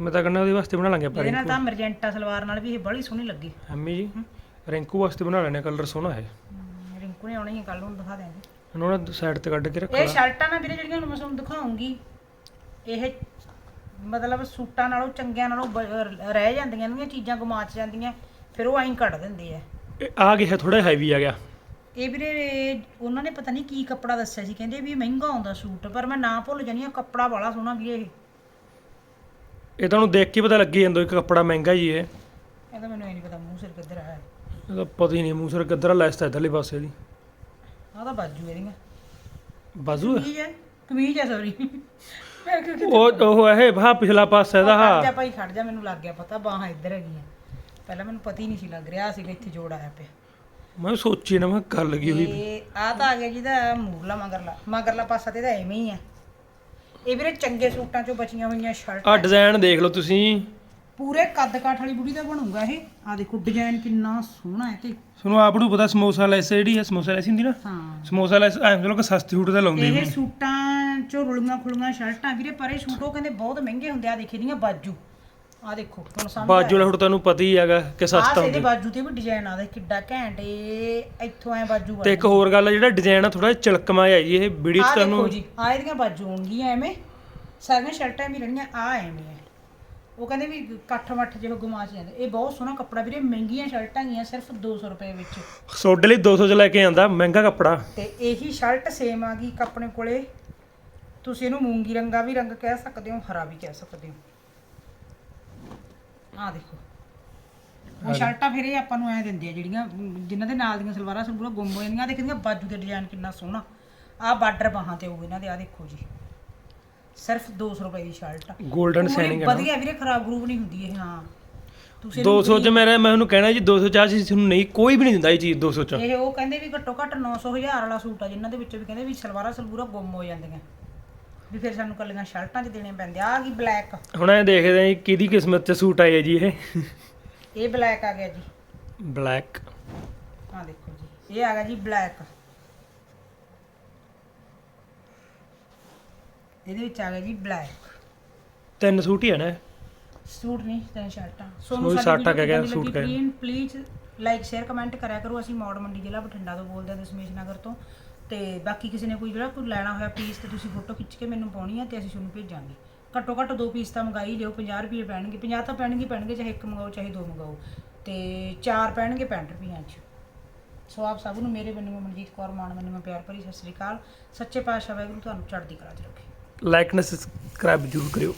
ਮੈਂ ਤਾਂ ਕਹਿੰਦਾ ਉਹਦੇ ਵਾਸਤੇ ਬਣਾ ਲਾਂਗੇ ਆਪਾਂ ਇਹਦੇ ਨਾਲ ਤਾਂ ਮਰਜੈਂਟਾ ਸਲਵਾਰ ਨਾਲ ਵੀ ਇਹ ਬੜੀ ਸੋਹਣੀ ਲੱਗੀ। ਐਮੀ ਜੀ ਰਿੰਕੂ ਵਾਸਤੇ ਬਣਾ ਲੈਣੇ ਕਲਰ ਸੋਹਣਾ ਹੈ ਹਮ, ਰਿੰਕੂ ਨੇ ਆਉਣੀ ਹੈ ਕੱਲ ਨੂੰ ਦਿਖਾ ਦਿਆਂਗੇ। ਇਹਨੂੰ ਨਾ ਸਾਈਡ ਤੇ ਕੱਢ ਕੇ ਰੱਖ ਇਹ ਸ਼ਰਟਾਂ ਨਾ ਵੀਰੇ ਜਿਹੜੀਆਂ ਹੁਣ ਮੈਂ ਤੁਹਾਨੂੰ ਦਿਖਾਉਂਗੀ ਇਹ ਮਤਲਬ ਸੂਟਾਂ ਨਾਲੋਂ ਚੰਗਿਆਂ ਨਾਲੋਂ ਬ- ਰਹਿ ਜਾਂਦੀਆਂ ਨੇ ਚੀਜ਼ਾਂ ਗੁਮਾਚ ਜਾਂਦੀਆਂ ਫਿਰ ਉਹ ਐਂ ਕੱਢ ਦਿੰਦੇ ਆ। ਇਹ ਆ ਗਿਆ ਥੋੜਾ ਹੈਵੀ ਆ ਗਿਆ। ਇਹ ਵੀਰੇ ਉਹਨਾਂ ਨੇ ਪਤਾ ਨਹੀਂ ਕੀ ਕੱਪੜਾ ਦੱਸਿਆ ਸੀ ਕਹਿੰਦੇ ਵੀ ਮਹਿੰਗਾ ਆਉਂਦਾ ਸੂਟ ਪਰ ਮੈਂ ਨਾ ਭੁੱਲ ਜਾਨੀ ਆ ਕੱਪੜਾ ਵਾਲਾ ਸੋਹਣਾ ਵੀਰੇ ਇਹ। ਇਹ ਤੁਹਾਨੂੰ ਦੇਖ ਕੇ ਪਤਾ ਲੱਗੀ ਜਾਂਦਾ ਕਿ ਕੱਪੜਾ ਮਹਿੰਗਾ ਜੀ ਇਹ ਇਹ ਤਾਂ ਮੈਨੂੰ ਇਹ ਨਹੀਂ ਪਤਾ ਮੂੰਹ ਸਿਰ ਕਿੱਧਰ ਆਇਆ ਇਹਦਾ ਪਤਾ ਹੀ ਨਹੀਂ ਮੂੰਹ ਸਿਰ ਕਿੱਧਰ ਲੈਸਤਾ ਇਧਰਲੇ ਪਾਸੇ ਦੀ। ਆਹ ਤਾਂ ਬਾਜੂ ਇਹਦੀਆਂ। ਬਾਜ਼ੂ ਹੈ ਕਮੀਜ਼ ਹੈ ਕਮੀਜ਼ ਹੈ ਸੌਰੀ ਮੈਂ ਕਿਹਾ ਉਹ ਉਹ ਇਹ ਹਾਂ ਪਿਛਲਾ ਪਾਸਾ ਇਹਦਾ ਖੜ ਹਾਂ। ਜਾ ਭਾਈ ਖੜ ਜਾ ਮੈਨੂੰ ਲੱਗ ਗਿਆ ਪਤਾ ਬਾਹਾਂ ਇੱਧਰ ਹੈਗੀਆਂ। ਪਹਿਲਾਂ ਮੈਨੂੰ ਪਤਾ ਹੀ ਨਹੀਂ ਸੀ ਲੱਗ ਰਿਹਾ ਸੀਗਾ ਇੱਥੇ ਜੋੜ ਆਇਆ ਪਿਆ। ਮੈਂ ਸੋਚੀ ਨਾ ਮੈਂ ਕਰ ਲੱਗੀ ਹੋਈ? ਇਹ ਆ ਤਾਂ ਆ ਗਿਆ ਜਿਹਦਾ ਮੂਰਲਾ ਮਗਰਲਾ ਮਗਰਲਾ ਪਾਸਾ ਤੇ ਇਹਦਾ ਐਵੇਂ ਹੀ ਆ। ਇਹ ਵੀਰੇ ਚੰਗੇ ਸੂਟਾਂ ਚੋਂ ਬਚੀਆਂ ਹੋਈਆਂ ਸ਼ਰਟ ਆ ਡਿਜ਼ਾਈਨ ਦੇਖ ਲਓ ਤੁਸੀਂ। ਪੂਰੇ ਕੱਦ ਕਾਠ ਵਾਲੀ ਬੁੜੀ ਦਾ ਬਣੂਗਾ ਇਹ। ਆ ਦੇਖੋ ਡਿਜ਼ਾਈਨ ਕਿੰਨਾ ਸੋਹਣਾ ਹੈ ਤੇ। ਤੁਹਾਨੂੰ ਆਪ ਨੂੰ ਪਤਾ ਸਮੋਸਾ ਲੈਸ ਜਿਹੜੀ ਹੈ ਸਮੋਸਾ ਲੈਸ ਹੁੰਦੀ ਨਾ? ਹਾਂ। ਸਮੋਸਾ ਲੈਸ ਐਂ ਚਲੋ ਕਿ ਸਸਤੀ ਸੂਟ ਤਾਂ ਲਾਉਂਦੇ ਇਹ ਸੂਟਾਂ ਚੋਂ ਰੁਲੀਆਂ ਖੁਲੀਆਂ ਸ਼ਰਟਾਂ ਵੀਰੇ ਪਰੇ ਸੂਟ ਉਹ ਕਹਿੰਦੇ ਬਹੁਤ ਮਹਿੰਗੇ ਹੁੰਦੇ ਆ ਦੇਖੇ ਦੀਆਂ ਬਾਜੂ। ਆ ਦੇਖੋ ਹੁਣ ਸਮਝ ਬਾਜੂ ਵਾਲਾ ਹੁਣ ਤੁਹਾਨੂੰ ਪਤਾ ਹੀ ਹੈਗਾ ਕਿ ਆ ਸਸਤਾ ਇਹਦੇ ਹੁੰਦਾ। ਬਾਜੂ ਤੇ ਵੀ ਡਿਜ਼ਾਈਨ ਆਦਾ ਕਿੱਡਾ ਘੈਂਟ ਇਹ ਇੱਥੋਂ ਐ ਬਾਜੂ ਆ ਤੇ ਇੱਕ ਹੋਰ ਗੱਲ ਆ ਜਿਹੜਾ ਡਿਜ਼ਾਈਨ ਆ ਥੋੜਾ ਚਲਕਮਾ ਹੈ ਜੀ ਇਹ ਵੀਡੀਓ ਆ ਚ ਦੇਖੋ ਤੁਹਾਨੂੰ ਜੀ ਆ ਇਹਦੀਆਂ ਬਾਜੂ ਹੋਣਗੀਆਂ ਐਵੇਂ। ਸਾਰੀਆਂ ਸ਼ਰਟਾਂ ਵੀ ਰਹਿਣੀਆਂ ਆ ਐਵੇਂ ਹੈ ਉਹ ਕਹਿੰਦੇ ਵੀ ਕੱਠ ਮੱਠ ਜਿਹੋ ਗੁਮਾਚ ਜਾਂਦੇ। ਇਹ ਬਹੁਤ ਸੋਹਣਾ ਕੱਪੜਾ ਵੀਰੇ ਮਹਿੰਗੀਆਂ ਸ਼ਰਟਾਂ ਗਈਆਂ ਸਿਰਫ 200 ਰੁਪਏ ਵਿੱਚ। ਸੋਡੇ ਲਈ 200 ਚ ਲੈ ਕੇ ਆਂਦਾ ਮਹਿੰਗਾ ਕੱਪੜਾ। ਤੇ ਇਹੀ ਸ਼ਰਟ ਸੇਮ ਆ ਗਈ ਇੱਕ ਆਪਣੇ ਕੋਲੇ। ਤੁਸੀਂ ਇਹਨੂੰ ਮੂੰਗੀ ਰੰਗਾ ਵੀ ਰੰਗ ਕਹਿ ਸਕਦੇ ਹੋ ਹਰਾ ਵੀ ਕਹਿ ਸਕਦੇ ਹੋ। ਆ ਦੇਖੋ। ਉਹ ਸ਼ਰਟਾਂ ਫਿਰ ਇਹ ਆਪਾਂ ਨੂੰ ਐ ਦਿੰਦੇ ਆ ਜਿਹੜੀਆਂ ਜਿਨ੍ਹਾਂ ਦੇ ਨਾਲ ਦੀਆਂ ਸਲਵਾਰਾਂ ਸਲਵੂਰਾਂ ਗੁੰਮ ਹੋ ਜਾਂਦੀਆਂ ਦੇਖਦੀਆਂ ਬਾਜੂ ਦੇ ਡਿਜ਼ਾਈਨ ਕਿੰਨਾ ਸੋਹਣਾ। ਆ ਬਾਰਡਰ ਬਾਹਾਂ ਤੇ ਹੋਊ ਇਹਨਾਂ ਦੇ ਆ ਦੇਖੋ ਜੀ। ਸਿਰਫ 200 ਰੁਪਏ ਦੀ ਸ਼ਰਟ ਆ। 골ਡਨ ਪੂਰੀ ਸ਼ਾਈਨਿੰਗ ਹੈ ਵਧੀਆ ਵੀਰੇ ਖਰਾਬ ਗਰੂਬ ਨਹੀਂ ਹੁੰਦੀ ਇਹ ਹਾਂ। ਤੁਸੀਂ 200 ਚ ਮੇਰਾ ਮੈਂ ਉਹਨੂੰ ਕਹਿਣਾ ਜੀ 200 ਚ ਚੀਜ਼ ਤੁਹਾਨੂੰ ਨਹੀਂ ਕੋਈ ਵੀ ਨਹੀਂ ਦਿੰਦਾ ਇਹ ਚੀਜ਼ 200 ਚ। ਇਹ ਉਹ ਕਹਿੰਦੇ ਵੀ ਘੱਟੋ ਘੱਟ 900 ਹਜ਼ਾਰ ਵਾਲਾ ਸੂਟ ਆ ਜਿਨ੍ਹਾਂ ਦੇ ਵਿੱਚ ਵੀ ਕਹਿੰਦੇ ਵੀ ਸਲਵਾਰਾਂ ਸਲਵੂਰਾਂ ਗੁੰਮ ਹੋ ਜਾਂਦੀਆਂ। ਵੀ ਫਿਰ ਸਾਨੂੰ ਕੱਲੀਆਂ ਸ਼ਰਟਾਂ 'ਚ ਦੇਣੇ ਪੈਂਦੇ ਆ ਗਈ ਬਲੈਕ ਹੁਣ ਇਹ ਦੇਖਦੇ ਆ ਕਿਹਦੀ ਕਿਸਮਤ ਚ ਸੂਟ ਆਏ ਜੀ ਇਹ? ਇਹ ਬਲੈਕ ਆ ਗਿਆ ਜੀ। ਬਲੈਕ ਆ ਦੇਖੋ ਜੀ ਇਹ ਆ ਗਿਆ ਜੀ ਬਲੈਕ ਇਹਦੇ ਵਿੱਚ ਆ ਗਿਆ ਜੀ ਬਲੈਕ ਤਿੰਨ ਸੂਟ ਹੀ ਆ ਨਾ ਇਹ। ਸੂਟ ਨਹੀਂ ਤਿੰਨ ਸ਼ਰਟਾਂ। ਉਹੀ ਸ਼ਰਟਾਂ ਕਹਿ ਗਿਆ, ਸੂਟ ਕਹਿ। ਗਿਆ। Please please like share comment ਕਰਿਆ ਕਰੋ। ਅਸੀਂ ਮੌੜ ਮੰਡੀ ਜ਼ਿਲ੍ਹਾ ਬਠਿੰਡਾ ਤੋਂ ਬੋਲਦੇ ਹਾਂ ਦਸ਼ਮੇਸ਼ ਨਗਰ ਤੋਂ। ਤੇ ਬਾਕੀ ਕਿਸੇ ਨੇ ਕੋਈ ਜਿਹੜਾ ਕੋਈ ਲੈਣਾ ਹੋਇਆ ਪੀਸ ਤੇ ਤੁਸੀਂ ਫੋਟੋ ਖਿੱਚ ਕੇ ਮੈਨੂੰ ਪਾਉਣੀ ਆ ਤੇ ਅਸੀਂ ਤੁਹਾਨੂੰ ਭੇਜਾਂਗੇ। ਘੱਟੋ ਘੱਟ ਦੋ ਪੀਸ ਤਾਂ ਮੰਗਾਈ ਲਿਓ 50 ਰੁਪਏ ਪੈਣਗੇ 50 ਤਾਂ ਪੈਣਗੇ ਪੈਣਗੇ, ਚਾਹੇ ਇੱਕ ਮੰਗਾਓ, ਚਾਹੇ ਦੋ ਮੰਗਾਓ। ਤੇ ਚਾਰ ਪੈਣਗੇ 65 ਰੁਪਈਆਂ 'ਚ। ਸੋ ਆਪ ਸਭ ਨੂੰ ਮੇਰੇ ਬੰਨੂ ਮਨਜੀਤ ਕੌਰ ਮਾਨ ਮੈਨੂੰ ਪਿਆਰ ਭਰੀ ਸਤਿ ਸ੍ਰੀ ਅਕਾਲ। ਸੱਚੇ ਪਾਤਸ਼ਾਹ ਵਾਹਿਗੁਰੂ ਤੁਹਾਨੂੰ ਚੜ੍ਹਦੀ ਕਲਾ 'ਚ ਰੱਖੇ। ਲਾਈਕ ਨਾ ਸਬਸਕ੍ਰਾਈਬ ਜ਼ਰੂਰ ਕਰਿਓ।